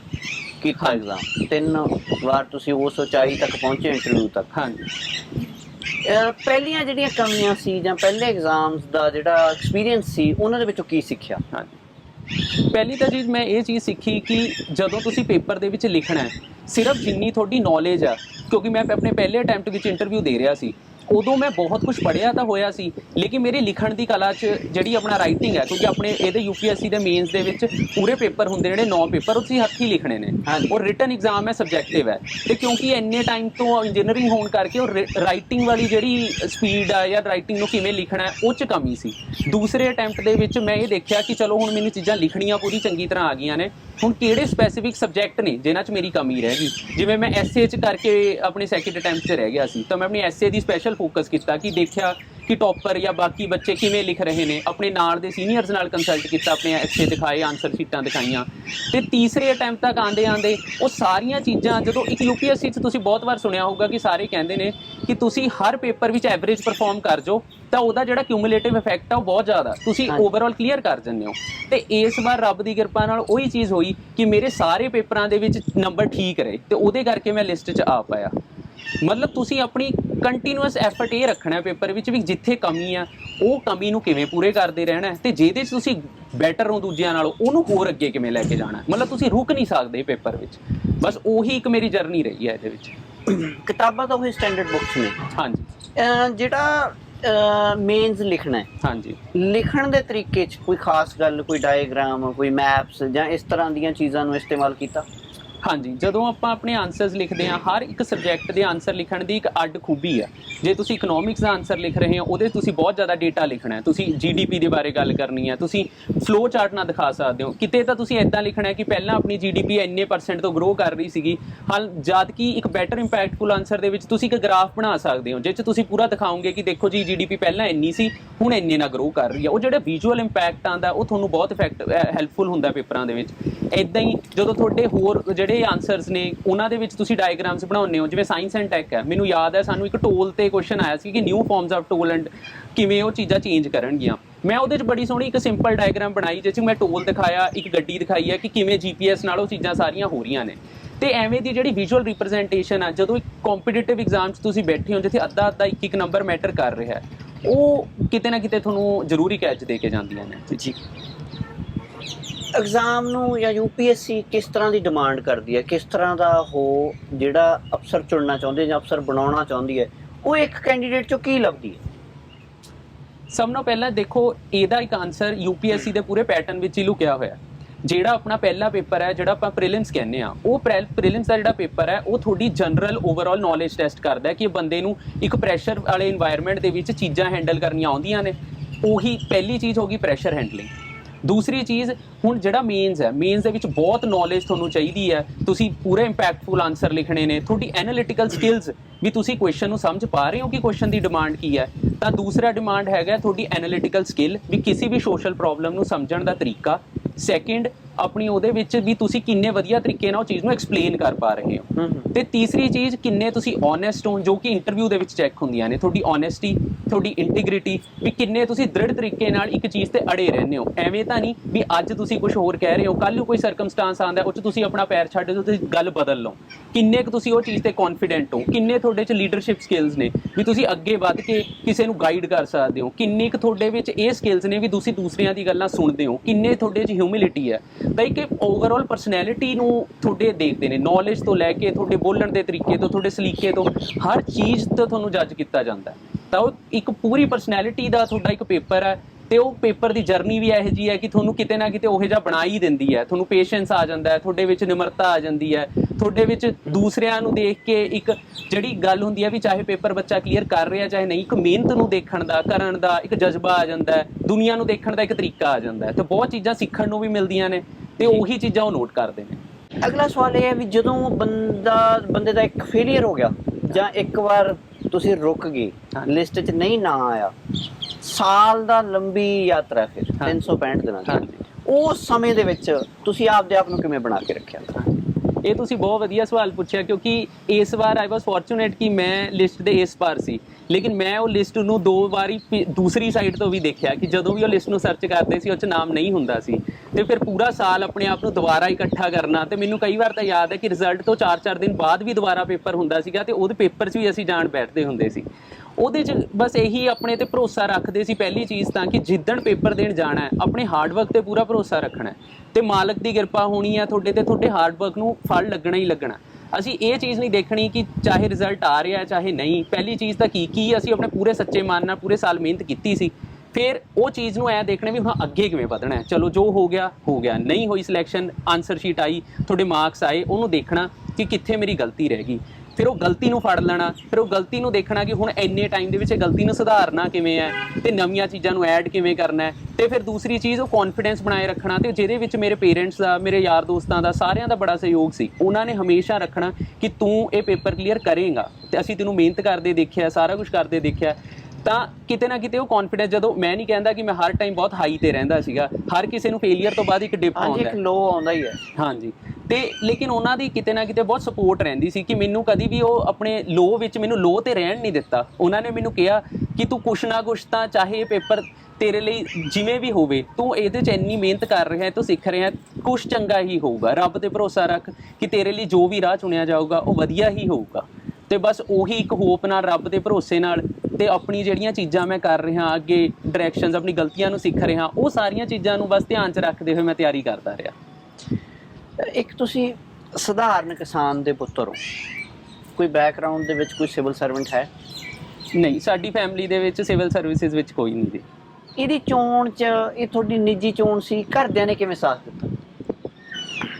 ਕੀਤਾ ਐਗਜ਼ਾਮ ਤਿੰਨ ਵਾਰ ਤੁਸੀਂ ਉਸ ਉਚਾਈ ਤੱਕ ਪਹੁੰਚੇ ਇੰਟਰਵਿਊ ਤੱਕ। ਹਾਂਜੀ। ਅਹ, ਪਹਿਲੀਆਂ ਜਿਹੜੀਆਂ ਕਮੀਆਂ ਸੀ ਜਾਂ ਪਹਿਲੇ ਐਗਜ਼ਾਮਸ ਦਾ ਜਿਹੜਾ ਐਕਸਪੀਰੀਅੰਸ ਸੀ, ਉਹਨਾਂ ਦੇ ਵਿੱਚੋਂ ਕੀ ਸਿੱਖਿਆ? ਹਾਂਜੀ। ਪਹਿਲੀ ਤਾਂ ਚੀਜ਼ ਮੈਂ ਇਹ ਚੀਜ਼ ਸਿੱਖੀ ਕਿ ਜਦੋਂ ਤੁਸੀਂ ਪੇਪਰ ਦੇ ਵਿੱਚ ਲਿਖਣਾ ਹੈ, ਸਿਰਫ ਜਿੰਨੀ ਤੁਹਾਡੀ ਨੌਲੇਜ ਆ, ਕਿਉਂਕਿ ਮੈਂ ਆਪਣੇ ਪਹਿਲੇ ਅਟੈਂਪਟ ਵਿੱਚ ਇੰਟਰਵਿਊ ਦੇ ਰਿਹਾ ਸੀ। ਉਦੋਂ ਮੈਂ ਬਹੁਤ ਕੁਝ ਪੜ੍ਹਿਆ ਤਾਂ ਹੋਇਆ ਸੀ ਲੇਕਿਨ ਮੇਰੀ ਲਿਖਣ ਦੀ ਕਲਾ 'ਚ ਜਿਹੜੀ ਆਪਣਾ ਰਾਈਟਿੰਗ ਹੈ ਕਿਉਂਕਿ ਆਪਣੇ ਇਹਦੇ ਯੂਪੀਐਸਸੀ ਦੇ ਮੇਨਸ ਦੇ ਵਿੱਚ ਪੂਰੇ ਪੇਪਰ ਹੁੰਦੇ ਨੇ ਜਿਹੜੇ 9 ਪੇਪਰ ਉਹ ਤੁਸੀਂ ਹੱਥੀਂ ਲਿਖਣੇ ਨੇ। ਔਰ ਰਿਟਨ ਐਗਜ਼ਾਮ ਹੈ ਸਬਜੈਕਟਿਵ ਹੈ। ਤੇ ਕਿਉਂਕਿ ਇੰਨੇ ਟਾਈਮ ਤੋਂ ਇੰਜੀਨੀਅਰਿੰਗ ਹੋਣ ਕਰਕੇ ਉਹ ਰਾਈਟਿੰਗ ਵਾਲੀ ਜਿਹੜੀ ਸਪੀਡ ਆ ਜਾਂ ਰਾਈਟਿੰਗ ਨੂੰ ਕਿਵੇਂ ਲਿਖਣਾ ਹੈ ਉਹ 'ਚ ਕਮੀ ਸੀ। ਦੂਸਰੇ ਅਟੈਂਪਟ ਦੇ ਵਿੱਚ ਮੈਂ ਇਹ ਦੇਖਿਆ ਕਿ ਚਲੋ ਹੁਣ ਮੈਨੂੰ ਚੀਜ਼ਾਂ ਲਿਖਣੀਆਂ ਪੂਰੀ ਚੰਗੀ ਤਰ੍ਹਾਂ ਆ ਗਈਆਂ ਨੇ। ਹੁਣ ਕਿਹੜੇ ਸਪੈਸੀਫਿਕ ਸਬਜੈਕਟ ਨੇ ਜਿਨ੍ਹਾਂ 'ਚ ਮੇਰੀ ਕਮੀ ਰਹਿ ਗਈ? ਜਿਵੇਂ ਮੈਂ ਐਸਏ 'ਚ ਕਰਕੇ ਆਪਣੇ ਸੈਕਿੰਡ ਅਟੈਂਪਟ 'ਚ ਰਹਿ ਗਿਆ ਸੀ ਤਾਂ ਮੈਂ ਆਪਣੀ ਐਸਏ ਦੀ ਸਪੈਸ਼ਲ ਫੋਕਸ ਕੀਤਾ ਕਿ ਦੇਖਿਆ ਕਿ ਟੌਪਰ ਜਾਂ ਬਾਕੀ ਬੱਚੇ ਕਿਵੇਂ ਲਿਖ ਰਹੇ ਨੇ। ਆਪਣੇ ਨਾਲ ਦੇ ਸੀਨੀਅਰਸ ਨਾਲ ਕੰਸਲਟ ਕੀਤਾ ਆਪਣੇ ਐਸਏ ਦਿਖਾਏ ਆਨਸਰ ਸ਼ੀਟਾਂ ਦਿਖਾਈਆਂ। ਤੇ ਤੀਸਰੇ ਅਟੈਂਪਟ ਤੱਕ ਆਂਦੇ ਆਂਦੇ ਉਹ ਸਾਰੀਆਂ ਚੀਜ਼ਾਂ ਜਦੋਂ ਇੱਕ ਯੂਪੀਐਸਸੀ 'ਚ ਤੁਸੀਂ ਬਹੁਤ ਵਾਰ ਸੁਣਿਆ ਹੋਊਗਾ ਕਿ ਸਾਰੇ ਕਹਿੰਦੇ ਨੇ ਕਿ ਤੁਸੀਂ ਹਰ ਪੇਪਰ ਵਿੱਚ ਐਵਰੇਜ ਪਰਫਾਰਮ ਕਰ ਜਾਓ ਤਾਂ ਉਹਦਾ ਜਿਹੜਾ ਕਿਊਮੂਲੇਟਿਵ ਇਫੈਕਟ ਆ ਉਹ ਬਹੁਤ ਜ਼ਿਆਦਾ। ਤੁਸੀਂ। ਓਵਰਆਲ ਕਲੀਅਰ ਕਰ ਜਾਂਦੇ ਹੋ। ਤੇ ਇਸ ਵਾਰ ਰੱਬ ਦੀ ਕਿਰਪਾ ਨਾਲ ਉਹੀ ਚੀਜ਼ ਹੋਈ ਕਿ ਮੇਰੇ ਸਾਰੇ ਪੇਪਰਾਂ ਦੇ ਵਿੱਚ ਨੰਬਰ ਠੀਕ ਰਹੇ ਤੇ ਉਹਦੇ ਕਰਕੇ ਮੈਂ ਲਿਸਟ 'ਚ ਆ ਪਾਇਆ। ਮਤਲਬ ਤੁਸੀਂ ਆਪਣੀ ਕੰਟੀਨਿਊਸ ਐਫਰਟ ਇਹ ਰੱਖਣਾ ਹੈ ਪੇਪਰ ਵਿੱਚ ਵੀ ਜਿੱਥੇ ਕਮੀ ਆ ਉਹ ਕਮੀ ਨੂੰ ਕਿਵੇਂ ਪੂਰੇ ਕਰਦੇ ਰਹਿਣਾ ਤੇ ਜਿਹਦੇ 'ਚ ਤੁਸੀਂ ਬੈਟਰ ਹੋ ਦੂਜਿਆਂ ਨਾਲੋਂ ਉਹਨੂੰ ਹੋਰ ਅੱਗੇ ਕਿਵੇਂ ਲੈ ਕੇ ਜਾਣਾ। ਮਤਲਬ ਤੁਸੀਂ ਰੁਕ ਨਹੀਂ ਸਕਦੇ ਪੇਪਰ ਵਿੱਚ। ਬਸ ਉਹੀ ਇੱਕ ਮੇਰੀ ਜਰਨੀ ਰਹੀ ਹੈ ਇਹਦੇ ਵਿੱਚ। ਕਿਤਾਬਾਂ ਤਾਂ ਉਹੀ ਸਟੈਂਡਰਡ ਬੁੱਕਸ ਨੇ। ਹਾਂਜੀ। ਜਿਹੜਾ ਮੇਨਸ ਲਿਖਣਾ ਹੈ। ਹਾਂਜੀ। ਲਿਖਣ ਦੇ ਤਰੀਕੇ 'ਚ ਕੋਈ ਖਾਸ ਗੱਲ ਕੋਈ ਡਾਇਗਰਾਮ ਕੋਈ ਮੈਪਸ ਜਾਂ ਇਸ ਤਰ੍ਹਾਂ ਦੀਆਂ ਚੀਜ਼ਾਂ ਨੂੰ ਇਸਤੇਮਾਲ ਕੀਤਾ? ਹਾਂਜੀ, ਜਦੋਂ ਆਪਾਂ ਆਪਣੇ ਆਨਸਰਸ ਲਿਖਦੇ ਹਾਂ, ਹਰ ਇੱਕ ਸਬਜੈਕਟ ਦੇ ਆਨਸਰ ਲਿਖਣ ਦੀ ਇੱਕ ਅੱਡ ਖੂਬੀ ਆ ਜੇ ਤੁਸੀਂ ਇਕਨੋਮਿਕਸ ਦਾ ਆਨਸਰ ਲਿਖ ਰਹੇ ਹੋ, ਉਹਦੇ 'ਚ ਤੁਸੀਂ ਬਹੁਤ ਜ਼ਿਆਦਾ ਡੇਟਾ ਲਿਖਣਾ ਹੈ। ਤੁਸੀਂ ਜੀਡੀਪੀ ਦੇ ਬਾਰੇ ਗੱਲ ਕਰਨੀ ਹੈ, ਤੁਸੀਂ ਫਲੋ ਚਾਰਟ ਨਾਲ ਦਿਖਾ ਸਕਦੇ ਹੋ। ਕਿਤੇ ਤਾਂ ਤੁਸੀਂ ਇਦਾਂ ਲਿਖਣਾ ਹੈ ਕਿ ਪਹਿਲਾਂ ਆਪਣੀ ਜੀਡੀਪੀ ਇੰਨੇ ਪਰਸੈਂਟ ਤੋਂ ਗਰੋ ਕਰ ਰਹੀ ਸੀਗੀ, ਹਾਲ ਜਦ ਕਿ ਇੱਕ ਬੈਟਰ ਇੰਪੈਕਟਫੁਲ ਆਨਸਰ ਦੇ ਵਿੱਚ ਤੁਸੀਂ ਇੱਕ ਗ੍ਰਾਫ ਬਣਾ ਸਕਦੇ ਹੋ ਜਿਸ 'ਚ ਤੁਸੀਂ ਪੂਰਾ ਦਿਖਾਓਗੇ ਕਿ ਦੇਖੋ ਜੀ ਜੀਡੀਪੀ ਪਹਿਲਾਂ ਇੰਨੀ ਸੀ, ਹੁਣ ਇੰਨੇ ਨਾਲ ਗਰੋ ਕਰ ਰਹੀ ਹੈ। ਉਹ ਜਿਹੜਾ ਵਿਜ਼ੂਅਲ ਇੰਪੈਕਟ ਆਂਦਾ ਉਹ ਤੁਹਾਨੂੰ ਬਹੁਤ ਇਫੈਕਟ ਹੈਲਪਫੁਲ ਹੁੰਦਾ ਪੇਪਰਾਂ ਦੇ ਵਿੱਚ। ਇਦਾਂ ਹੀ ਜਦੋਂ ਤੁਹਾਡੇ ਹੋਰ ਜਿਹੜੇ ਆਨਸਰਸ ਨੇ, ਉਹਨਾਂ ਦੇ ਵਿੱਚ ਤੁਸੀਂ ਡਾਇਗਰਾਮਸ ਬਣਾਉਂਦੇ ਹੋ, ਜਿਵੇਂ ਸਾਇੰਸ ਐਂਡ ਟੈਕ ਹੈ। ਮੈਨੂੰ ਯਾਦ ਹੈ, ਸਾਨੂੰ ਇੱਕ ਟੋਲ ਤੇ ਕੁਐਸਚਨ ਆਇਆ ਸੀ ਕਿ new forms of toll and ਕਿਵੇਂ ਉਹ ਚੀਜ਼ਾਂ ਚੇਂਜ ਕਰਨਗੀਆਂ। ਮੈਂ ਉਹਦੇ 'ਚ ਬੜੀ ਸੋਹਣੀ ਇੱਕ ਸਿੰਪਲ ਡਾਇਗ੍ਰਾਮ ਬਣਾਈ ਜਿਸ 'ਚ ਮੈਂ ਟੋਲ ਦਿਖਾਇਆ, ਇੱਕ ਗੱਡੀ ਦਿਖਾਈ ਹੈ ਕਿ ਕਿਵੇਂ ਜੀਪੀਐਸ ਨਾਲ ਉਹ ਚੀਜ਼ਾਂ ਸਾਰੀਆਂ ਹੋ ਰਹੀਆਂ ਨੇ। ਤੇ ਐਵੇਂ ਦੀ ਜਿਹੜੀ ਵਿਜ਼ੂਅਲ ਰਿਪਰੈਜ਼ੈਂਟੇਸ਼ਨ ਆ, ਜਦੋਂ ਇੱਕ ਕੰਪੀਟੀਟਿਵ ਐਗਜ਼ਾਮ 'ਚ ਤੁਸੀਂ ਬੈਠੇ ਹੋ, ਜਿੱਥੇ ਅੱਧਾ ਅੱਧਾ ਇੱਕ ਇੱਕ ਨੰਬਰ ਮੈਟਰ ਕਰ ਰਿਹਾ ਹੈ, ਉਹ ਕਿਤੇ ਨਾ ਕਿਤੇ ਤੁਹਾਨੂੰ ਜ਼ਰੂਰੀ ਕੈਚ ਦੇ ਕੇ ਜਾਂਦੀਆਂ ਨੇ। ਜੀ। ਐਗਜ਼ਾਮ ਨੂੰ ਜਾਂ ਯੂਪੀਐਸਸੀ ਕਿਸ ਤਰ੍ਹਾਂ ਦੀ ਡਿਮਾਂਡ ਕਰਦੀ ਹੈ? ਕਿਸ ਤਰ੍ਹਾਂ ਦਾ ਉਹ ਜਿਹੜਾ ਅਫਸਰ ਚੁਣਨਾ ਚਾਹੁੰਦੇ ਜਾਂ ਅਫਸਰ ਬਣਾਉਣਾ ਚਾਹੁੰਦੀ ਹੈ, ਉਹ ਇੱਕ ਕੈਂਡੀਡੇਟ ਚੋਂ ਕੀ ਲੱਭਦੀ ਹੈ? ਸਭ ਤੋਂ ਪਹਿਲਾਂ ਦੇਖੋ, ਇਹਦਾ ਇੱਕ ਆਨਸਰ ਯੂਪੀਐਸਸੀ ਦੇ ਪੂਰੇ ਪੈਟਰਨ ਵਿੱਚ ਹੀ ਲੁਕਿਆ ਹੋਇਆ ਹੈ। ਜਿਹੜਾ ਆਪਣਾ ਪਹਿਲਾ ਪੇਪਰ ਹੈ, ਜਿਹੜਾ ਆਪਾਂ ਪ੍ਰੀਲਿਮਸ ਕਹਿੰਦੇ ਆ ਉਹ ਪ੍ਰੀਲਿਮਸ ਦਾ ਜਿਹੜਾ ਪੇਪਰ ਹੈ, ਉਹ ਥੋੜੀ ਜਨਰਲ ਓਵਰਆਲ ਨੌਲੇਜ ਟੈਸਟ ਕਰਦਾ ਹੈ ਕਿ ਬੰਦੇ ਨੂੰ ਇੱਕ ਪ੍ਰੈਸ਼ਰ ਵਾਲੇ এনवायरमेंट ਦੇ ਵਿੱਚ ਚੀਜ਼ਾਂ ਹੈਂਡਲ ਕਰਨੀਆਂ ਆਉਂਦੀਆਂ ਨੇ। ਉਹੀ ਪਹਿਲੀ ਚੀਜ਼ ਹੋ ਗਈ ਪ੍ਰੈਸ਼ਰ ਹੈਂਡਲਿੰਗ ਦੂਸਰੀ ਚੀਜ਼, ਹੁਣ ਜਿਹੜਾ ਮੇਨਸ ਹੈ ਮੇਨਸ ਦੇ ਵਿੱਚ ਬਹੁਤ ਨੌਲੇਜ ਤੁਹਾਨੂੰ ਚਾਹੀਦੀ ਹੈ। ਤੁਸੀਂ ਪੂਰੇ ਇੰਪੈਕਟਫੁਲ ਆਨਸਰ ਲਿਖਣੇ ਨੇ। ਤੁਹਾਡੀ ਐਨਾਲਿਟੀਕਲ ਸਕਿੱਲਸ ਵੀ ਤੁਸੀਂ ਕੁਐਸਚਨ ਨੂੰ ਸਮਝ ਪਾ ਰਹੇ ਹੋ ਕਿ ਕੁਐਸਚਨ ਦੀ ਡਿਮਾਂਡ ਕੀ ਹੈ? ਤਾਂ ਦੂਸਰਾ ਡਿਮਾਂਡ ਹੈਗਾ ਤੁਹਾਡੀ ਐਨਾਲਿਟੀਕਲ ਸਕਿੱਲ ਵੀ ਕਿਸੇ ਵੀ ਸੋਸ਼ਲ ਪ੍ਰੋਬਲਮ ਨੂੰ ਸਮਝਣ ਦਾ ਤਰੀਕਾ। ਸੈਕਿੰਡ ਆਪਣੀ ਉਹਦੇ ਵਿੱਚ ਵੀ ਤੁਸੀਂ ਕਿੰਨੇ ਵਧੀਆ ਤਰੀਕੇ ਨਾਲ ਉਹ ਚੀਜ਼ ਨੂੰ ਐਕਸਪਲੇਨ ਕਰ ਪਾ ਰਹੇ ਹੋ। ਤੇ ਤੀਸਰੀ ਚੀਜ਼ ਕਿੰਨੇ ਤੁਸੀਂ ਓਨੈਸਟ ਹੋ ਜੋ ਕਿ ਇੰਟਰਵਿਊ ਦੇ ਵਿੱਚ ਚੈੱਕ ਹੁੰਦੀਆਂ ਨੇ ਤੁਹਾਡੀ ਓਨੈਸਟੀ ਤੁਹਾਡੀ ਇੰਟੀਗ੍ਰਿਟੀ ਵੀ ਕਿੰਨੇ ਤੁਸੀਂ ਦ੍ਰਿੜ ਤਰੀਕੇ ਨਾਲ ਇੱਕ ਚੀਜ਼ ਤੇ ਅੜੇ ਰਹਿੰਦੇ ਹੋ। ਐਵੇਂ ਤਾਂ ਨਹੀਂ ਵੀ ਅੱਜ ਤੁਸੀਂ ਕੁਝ ਹੋਰ ਕਹਿ ਰਹੇ ਹੋ ਕੱਲ ਨੂੰ ਕੋਈ ਸਰਕਮਸਟੈਂਸ ਆਉਂਦਾ ਉਹ 'ਚ ਤੁਸੀਂ ਆਪਣਾ ਪੈਰ ਛੱਡ ਦਿਓ ਤੁਸੀਂ ਗੱਲ ਬਦਲ ਲਓ। ਕਿੰਨੇ ਕੁ ਤੁਸੀਂ ਉਹ ਚੀਜ਼ ਤੇ ਕੌਨਫੀਡੈਂਟ ਹੋ? ਕਿੰਨੇ ਤੁਹਾਡੇ 'ਚ ਲੀਡਰਸ਼ਿਪ ਸਕਿੱਲਸ ਨੇ? ਵੀ ਤੁਸੀਂ ਅੱਗੇ ਵੱਧ ਕੇ ਕਿਸੇ ਨੂੰ ਗਾਈਡ ਕਰ ਸਕਦੇ ਹੋ। ਕਿੰਨੇ ਕੁ ਤੁਹਾਡੇ ਵਿੱਚ ਇਹ ਸਕਿੱਲਸ ਨੇ ਵੀ ਤੁਸੀਂ ਦੂਸਰਿਆਂ ਦੀ ਗੱਲਾਂ ਸੁਣਦੇ ਹੋ? ਕਿੰਨੇ ਤੁਹਾਡੇ 'ਚ ਹਿਊਮਿਲਿਟੀ ਹੈ? ਤਾਂ ਇੱਕ ਓਵਰਆਲ ਪਰਸਨੈਲਿਟੀ ਨੂੰ ਤੁਹਾਡੇ ਦੇਖਦੇ ਨੇ ਨੌਲੇਜ ਤੋਂ ਲੈ ਕੇ ਤੁਹਾਡੇ ਬੋਲਣ ਦੇ ਤਰੀਕੇ ਤੋਂ, ਤੁਹਾਡੇ ਸਲੀਕੇ ਤੋਂ, ਹਰ ਚੀਜ਼ ਤੋਂ ਤੁਹਾਨੂੰ ਜੱਜ ਕੀਤਾ ਜਾਂਦਾ ਤਾਂ ਉਹ ਇੱਕ ਪੂਰੀ ਪਰਸਨੈਲਿਟੀ ਦਾ ਤੁਹਾਡਾ ਇੱਕ ਪੇਪਰ ਹੈ ਤੇ ਉਹ ਪੇਪਰ ਦੀ ਜਰਨੀ ਵੀ ਇਹੋ ਜੀ ਹੈ ਕਿ ਤੁਹਾਨੂੰ ਕਿਤੇ ਨਾ ਕਿਤੇ ਉਹ ਜਿਹਾ ਬਣਾ ਹੀ ਦਿੰਦੀ ਹੈ। ਤੁਹਾਨੂੰ ਪੇਸ਼ੈਂਸ ਆ ਜਾਂਦਾ ਹੈ, ਤੁਹਾਡੇ ਵਿੱਚ ਨਿਮਰਤਾ ਆ ਜਾਂਦੀ ਹੈ। ਤੁਹਾਡੇ ਵਿੱਚ ਦੂਸਰਿਆਂ ਨੂੰ ਦੇਖ ਕੇ ਇੱਕ ਜਿਹੜੀ ਗੱਲ ਹੁੰਦੀ ਹੈ ਵੀ ਚਾਹੇ ਪੇਪਰ ਬੱਚਾ ਕਲੀਅਰ ਕਰ ਰਿਹਾ, ਚਾਹੇ ਨਹੀਂ, ਇੱਕ ਮਿਹਨਤ ਨੂੰ ਦੇਖਣ ਦਾ, ਕਰਨ ਦਾ ਇੱਕ ਜਜ਼ਬਾ ਆ ਜਾਂਦਾ ਹੈ, ਦੁਨੀਆ ਨੂੰ ਦੇਖਣ ਦਾ ਇੱਕ ਤਰੀਕਾ ਆ ਜਾਂਦਾ ਹੈ। ਤੇ ਬਹੁਤ ਚੀਜ਼ਾਂ ਸਿੱਖਣ ਨੂੰ ਵੀ ਮਿਲਦੀਆਂ ਨੇ। ਤੇ ਉਹੀ ਚੀਜ਼ਾਂ ਉਹ ਨੋਟ ਕਰਦੇ ਨੇ ਅਗਲਾ ਸਵਾਲ ਇਹ ਹੈ ਵੀ ਜਦੋਂ ਬੰਦਾ ਬੰਦੇ ਦਾ ਇੱਕ ਫੇਲਿਅਰ ਹੋ ਗਿਆ ਜਾਂ ਇੱਕ ਵਾਰ ਤੁਸੀਂ ਰੁਕ ਗਏ। ਲਿਸਟ 'ਚ ਨਹੀਂ ਨਾ ਆਇਆ ਸਾਲ ਦਾ ਲੰਬੀ ਯਾਤਰਾ ਫਿਰ ਹਾਂਜੀ। 365 ਦਿਨਾਂ ਦੀ। ਉਸ ਸਮੇਂ ਦੇ ਵਿੱਚ ਤੁਸੀਂ ਆਪਦੇ ਆਪ ਨੂੰ ਕਿਵੇਂ ਬਣਾ ਕੇ ਰੱਖਿਆ ਇਹ ਤੁਸੀਂ ਬਹੁਤ ਵਧੀਆ ਸਵਾਲ ਪੁੱਛਿਆ, ਕਿਉਂਕਿ ਇਸ ਵਾਰ ਆਈ ਵਾਸ ਫੋਰਚੂਨੇਟ ਕਿ ਮੈਂ ਲਿਸਟ ਦੇ ਇਸ ਪਾਰ ਸੀ। ਲੇਕਿਨ ਮੈਂ ਉਹ ਲਿਸਟ ਨੂੰ ਦੋ ਵਾਰੀ ਪਿ- ਦੂਸਰੀ ਸਾਈਡ ਤੋਂ ਵੀ ਦੇਖਿਆ ਕਿ ਜਦੋਂ ਵੀ ਉਹ ਲਿਸਟ ਨੂੰ ਸਰਚ ਕਰਦੇ ਸੀ, ਉਹ 'ਚ ਨਾਮ ਨਹੀਂ ਹੁੰਦਾ ਸੀ। ਤੇ ਫਿਰ ਪੂਰਾ ਸਾਲ ਆਪਣੇ ਆਪ ਨੂੰ ਦੁਬਾਰਾ ਇਕੱਠਾ ਕਰਨਾ, ਤੇ ਮੈਨੂੰ ਕਈ ਵਾਰ ਤਾਂ ਯਾਦ ਹੈ ਕਿ ਰਿਜ਼ਲਟ ਤੋਂ 4-4 ਦਿਨ ਬਾਅਦ ਵੀ ਦੁਬਾਰਾ ਪੇਪਰ ਹੁੰਦਾ ਸੀਗਾ, ਤੇ ਉਹਦੇ ਪੇਪਰ 'ਚ ਵੀ ਅਸੀਂ ਜਾਣ ਬੈਠਦੇ ਹੁੰਦੇ ਸੀ। ਉਹਦੇ 'ਚ ਬਸ ਇਹੀ ਆਪਣੇ ਤੇ ਭਰੋਸਾ ਰੱਖਦੇ ਸੀ ਪਹਿਲੀ ਚੀਜ਼ ਤਾਂ ਕਿ ਜਿੱਦਣ ਪੇਪਰ ਦੇਣ ਜਾਣਾ ਹੈ, ਆਪਣੇ ਹਾਰਡ ਵਰਕ ਤੇ ਪੂਰਾ ਭਰੋਸਾ ਰੱਖਣਾ ਹੈ। ਤੇ ਮਾਲਕ ਦੀ ਕਿਰਪਾ ਹੋਣੀ ਹੈ, ਤੁਹਾਡੇ ਤੇ ਤੁਹਾਡੇ ਹਾਰਡ ਵਰਕ ਨੂੰ ਫਲ ਲੱਗਣਾ ਹੀ ਲੱਗਣਾ ਅਸੀਂ ਇਹ ਚੀਜ਼ ਨਹੀਂ ਦੇਖਣੀ ਕਿ ਚਾਹੇ ਰਿਜ਼ਲਟ ਆ ਰਿਹਾ ਚਾਹੇ ਨਹੀਂ। ਪਹਿਲੀ ਚੀਜ਼ ਤਾਂ ਕੀ ਕੀ ਅਸੀਂ ਆਪਣੇ ਪੂਰੇ ਸੱਚੇ ਮਨ ਨਾਲ ਪੂਰੇ ਸਾਲ ਮਿਹਨਤ ਕੀਤੀ ਸੀ। ਫਿਰ ਉਹ ਚੀਜ਼ ਨੂੰ ਐ ਦੇਖਣਾ ਵੀ ਹੁਣ ਅੱਗੇ ਕਿਵੇਂ ਵਧਣਾ ਹੈ। ਚਲੋ ਜੋ ਹੋ ਗਿਆ ਹੋ ਗਿਆ। ਨਹੀਂ ਹੋਈ ਸਿਲੈਕਸ਼ਨ ਆਨਸਰ ਸ਼ੀਟ ਆਈ, ਤੁਹਾਡੇ ਮਾਰਕਸ ਆਏ, ਉਹਨੂੰ ਦੇਖਣਾ ਕਿ ਕਿੱਥੇ ਮੇਰੀ ਗਲਤੀ ਰਹਿ ਗਈ। ਫਿਰ ਉਹ ਗਲਤੀ ਨੂੰ ਫੜ ਲੈਣਾ, ਫਿਰ ਉਹ ਗਲਤੀ ਨੂੰ ਦੇਖਣਾ ਕਿ ਹੁਣ ਇੰਨੇ ਟਾਈਮ ਦੇ ਵਿੱਚ ਇਹ ਗਲਤੀ ਨੂੰ ਸੁਧਾਰਨਾ ਕਿਵੇਂ ਹੈ, ਤੇ ਨਵੀਆਂ ਚੀਜ਼ਾਂ ਨੂੰ ਐਡ ਕਿਵੇਂ ਕਰਨਾ ਹੈ, ਤੇ ਫਿਰ ਦੂਸਰੀ ਚੀਜ਼ ਉਹ ਕੌਨਫੀਡੈਂਸ ਬਣਾਏ ਰੱਖਣਾ, ਤੇ ਜਿਹਦੇ ਵਿੱਚ ਮੇਰੇ ਪੇਰੈਂਟਸ ਦਾ, ਮੇਰੇ ਯਾਰ ਦੋਸਤਾਂ ਦਾ ਸਾਰਿਆਂ ਦਾ ਬੜਾ ਸਹਿਯੋਗ ਸੀ। ਉਹਨਾਂ ਨੇ ਹਮੇਸ਼ਾ ਰੱਖਣਾ ਕਿ ਤੂੰ ਇਹ ਪੇਪਰ ਕਲੀਅਰ ਕਰੇਗਾ, ਤੇ ਅਸੀਂ ਤੈਨੂੰ ਮਿਹਨਤ ਕਰਦੇ ਦੇਖਿਆ, ਸਾਰਾ ਕੁਝ ਕਰਦੇ ਦੇਖਿਆ ਤਾਂ ਕਿਤੇ ਨਾ ਕਿਤੇ ਉਹ ਕੌਨਫੀਡੈਂਸ ਜਦੋਂ ਮੈਂ ਨਹੀਂ ਕਹਿੰਦਾ ਕਿ ਮੈਂ ਹਰ ਟਾਈਮ ਬਹੁਤ ਹਾਈ ਤੇ ਰਹਿੰਦਾ ਸੀਗਾ ਹਰ ਕਿਸੇ ਨੂੰ ਫੇਲਿਅਰ ਤੋਂ ਬਾਅਦ ਇੱਕ ਡਿਪ ਹਾਂਜੀ ਆਉਂਦਾ ਇੱਕ ਹੈ। ਲੋ ਆਉਂਦਾ ਹੀ ਹੈ। ਹਾਂਜੀ। ਤੇ ਲੇਕਿਨ ਉਹਨਾਂ ਦੀ ਕਿਤੇ ਨਾ ਕਿਤੇ ਬਹੁਤ ਸਪੋਰਟ ਰਹਿੰਦੀ ਸੀ ਕਿ ਮੈਨੂੰ ਕਦੀ ਵੀ ਉਹ ਆਪਣੇ ਲੋ ਵਿੱਚ ਮੈਨੂੰ ਲੋ ਤੇ ਰਹਿਣ ਨਹੀਂ ਦਿੱਤਾ। ਉਹਨਾਂ ਨੇ ਮੈਨੂੰ ਕਿਹਾ ਕਿ ਤੂੰ ਕੁਛ ਨਾ ਕੁਛ ਤਾਂ ਚਾਹੇ ਪੇਪਰ ਤੇਰੇ ਲਈ ਜਿਵੇਂ ਵੀ ਹੋਵੇ ਤੂੰ ਇਹਦੇ 'ਚ ਇੰਨੀ ਮਿਹਨਤ ਕਰ ਰਿਹਾ ਹੈ ਤੂੰ ਸਿੱਖ ਰਿਹਾ ਹੈ, ਕੁਛ ਚੰਗਾ ਹੀ ਹੋਊਗਾ। ਰੱਬ ਤੇ ਭਰੋਸਾ ਰੱਖ ਕਿ ਤੇਰੇ ਲਈ ਜੋ ਵੀ ਰਾਹ ਚੁਣਿਆ ਜਾਊਗਾ ਉਹ ਵਧੀਆ ਹੀ ਹੋਊਗਾ। ਤੇ ਬਸ ਉਹੀ ਇੱਕ ਹੋਪ ਨਾਲ ਰੱਬ ਦੇ ਭਰੋਸੇ ਨਾਲ ਤੇ ਆਪਣੀ ਜਿਹੜੀਆਂ ਚੀਜ਼ਾਂ ਮੈਂ ਕਰ ਰਿਹਾ ਅੱਗੇ ਡਾਇਰੈਕਸ਼ਨਸ ਆਪਣੀ ਗਲਤੀਆਂ ਨੂੰ ਸਿੱਖ ਰਿਹਾ ਉਹ ਸਾਰੀਆਂ ਚੀਜ਼ਾਂ ਨੂੰ ਬਸ ਧਿਆਨ 'ਚ ਰੱਖਦੇ ਹੋਏ ਮੈਂ ਤਿਆਰੀ ਕਰਦਾ ਰਿਹਾ। ਇੱਕ ਤੁਸੀਂ ਸਧਾਰਨ ਕਿਸਾਨ ਦੇ ਪੁੱਤਰ ਹੋ। ਕੋਈ ਬੈਕਗ੍ਰਾਉਂਡ ਦੇ ਵਿੱਚ ਕੋਈ ਸਿਵਲ ਸਰਵੈਂਟ ਹੈ? ਨਹੀਂ ਸਾਡੀ ਫੈਮਿਲੀ ਦੇ ਵਿੱਚ ਸਿਵਲ ਸਰਵਿਸਿਜ਼ ਵਿੱਚ ਕੋਈ ਨਹੀਂ ਜੀ। ਇਹਦੀ ਚੋਣ 'ਚ ਇਹ ਤੁਹਾਡੀ ਨਿੱਜੀ ਚੋਣ ਸੀ ਘਰਦਿਆਂ ਨੇ ਕਿਵੇਂ ਸਾਥ ਦਿੱਤਾ?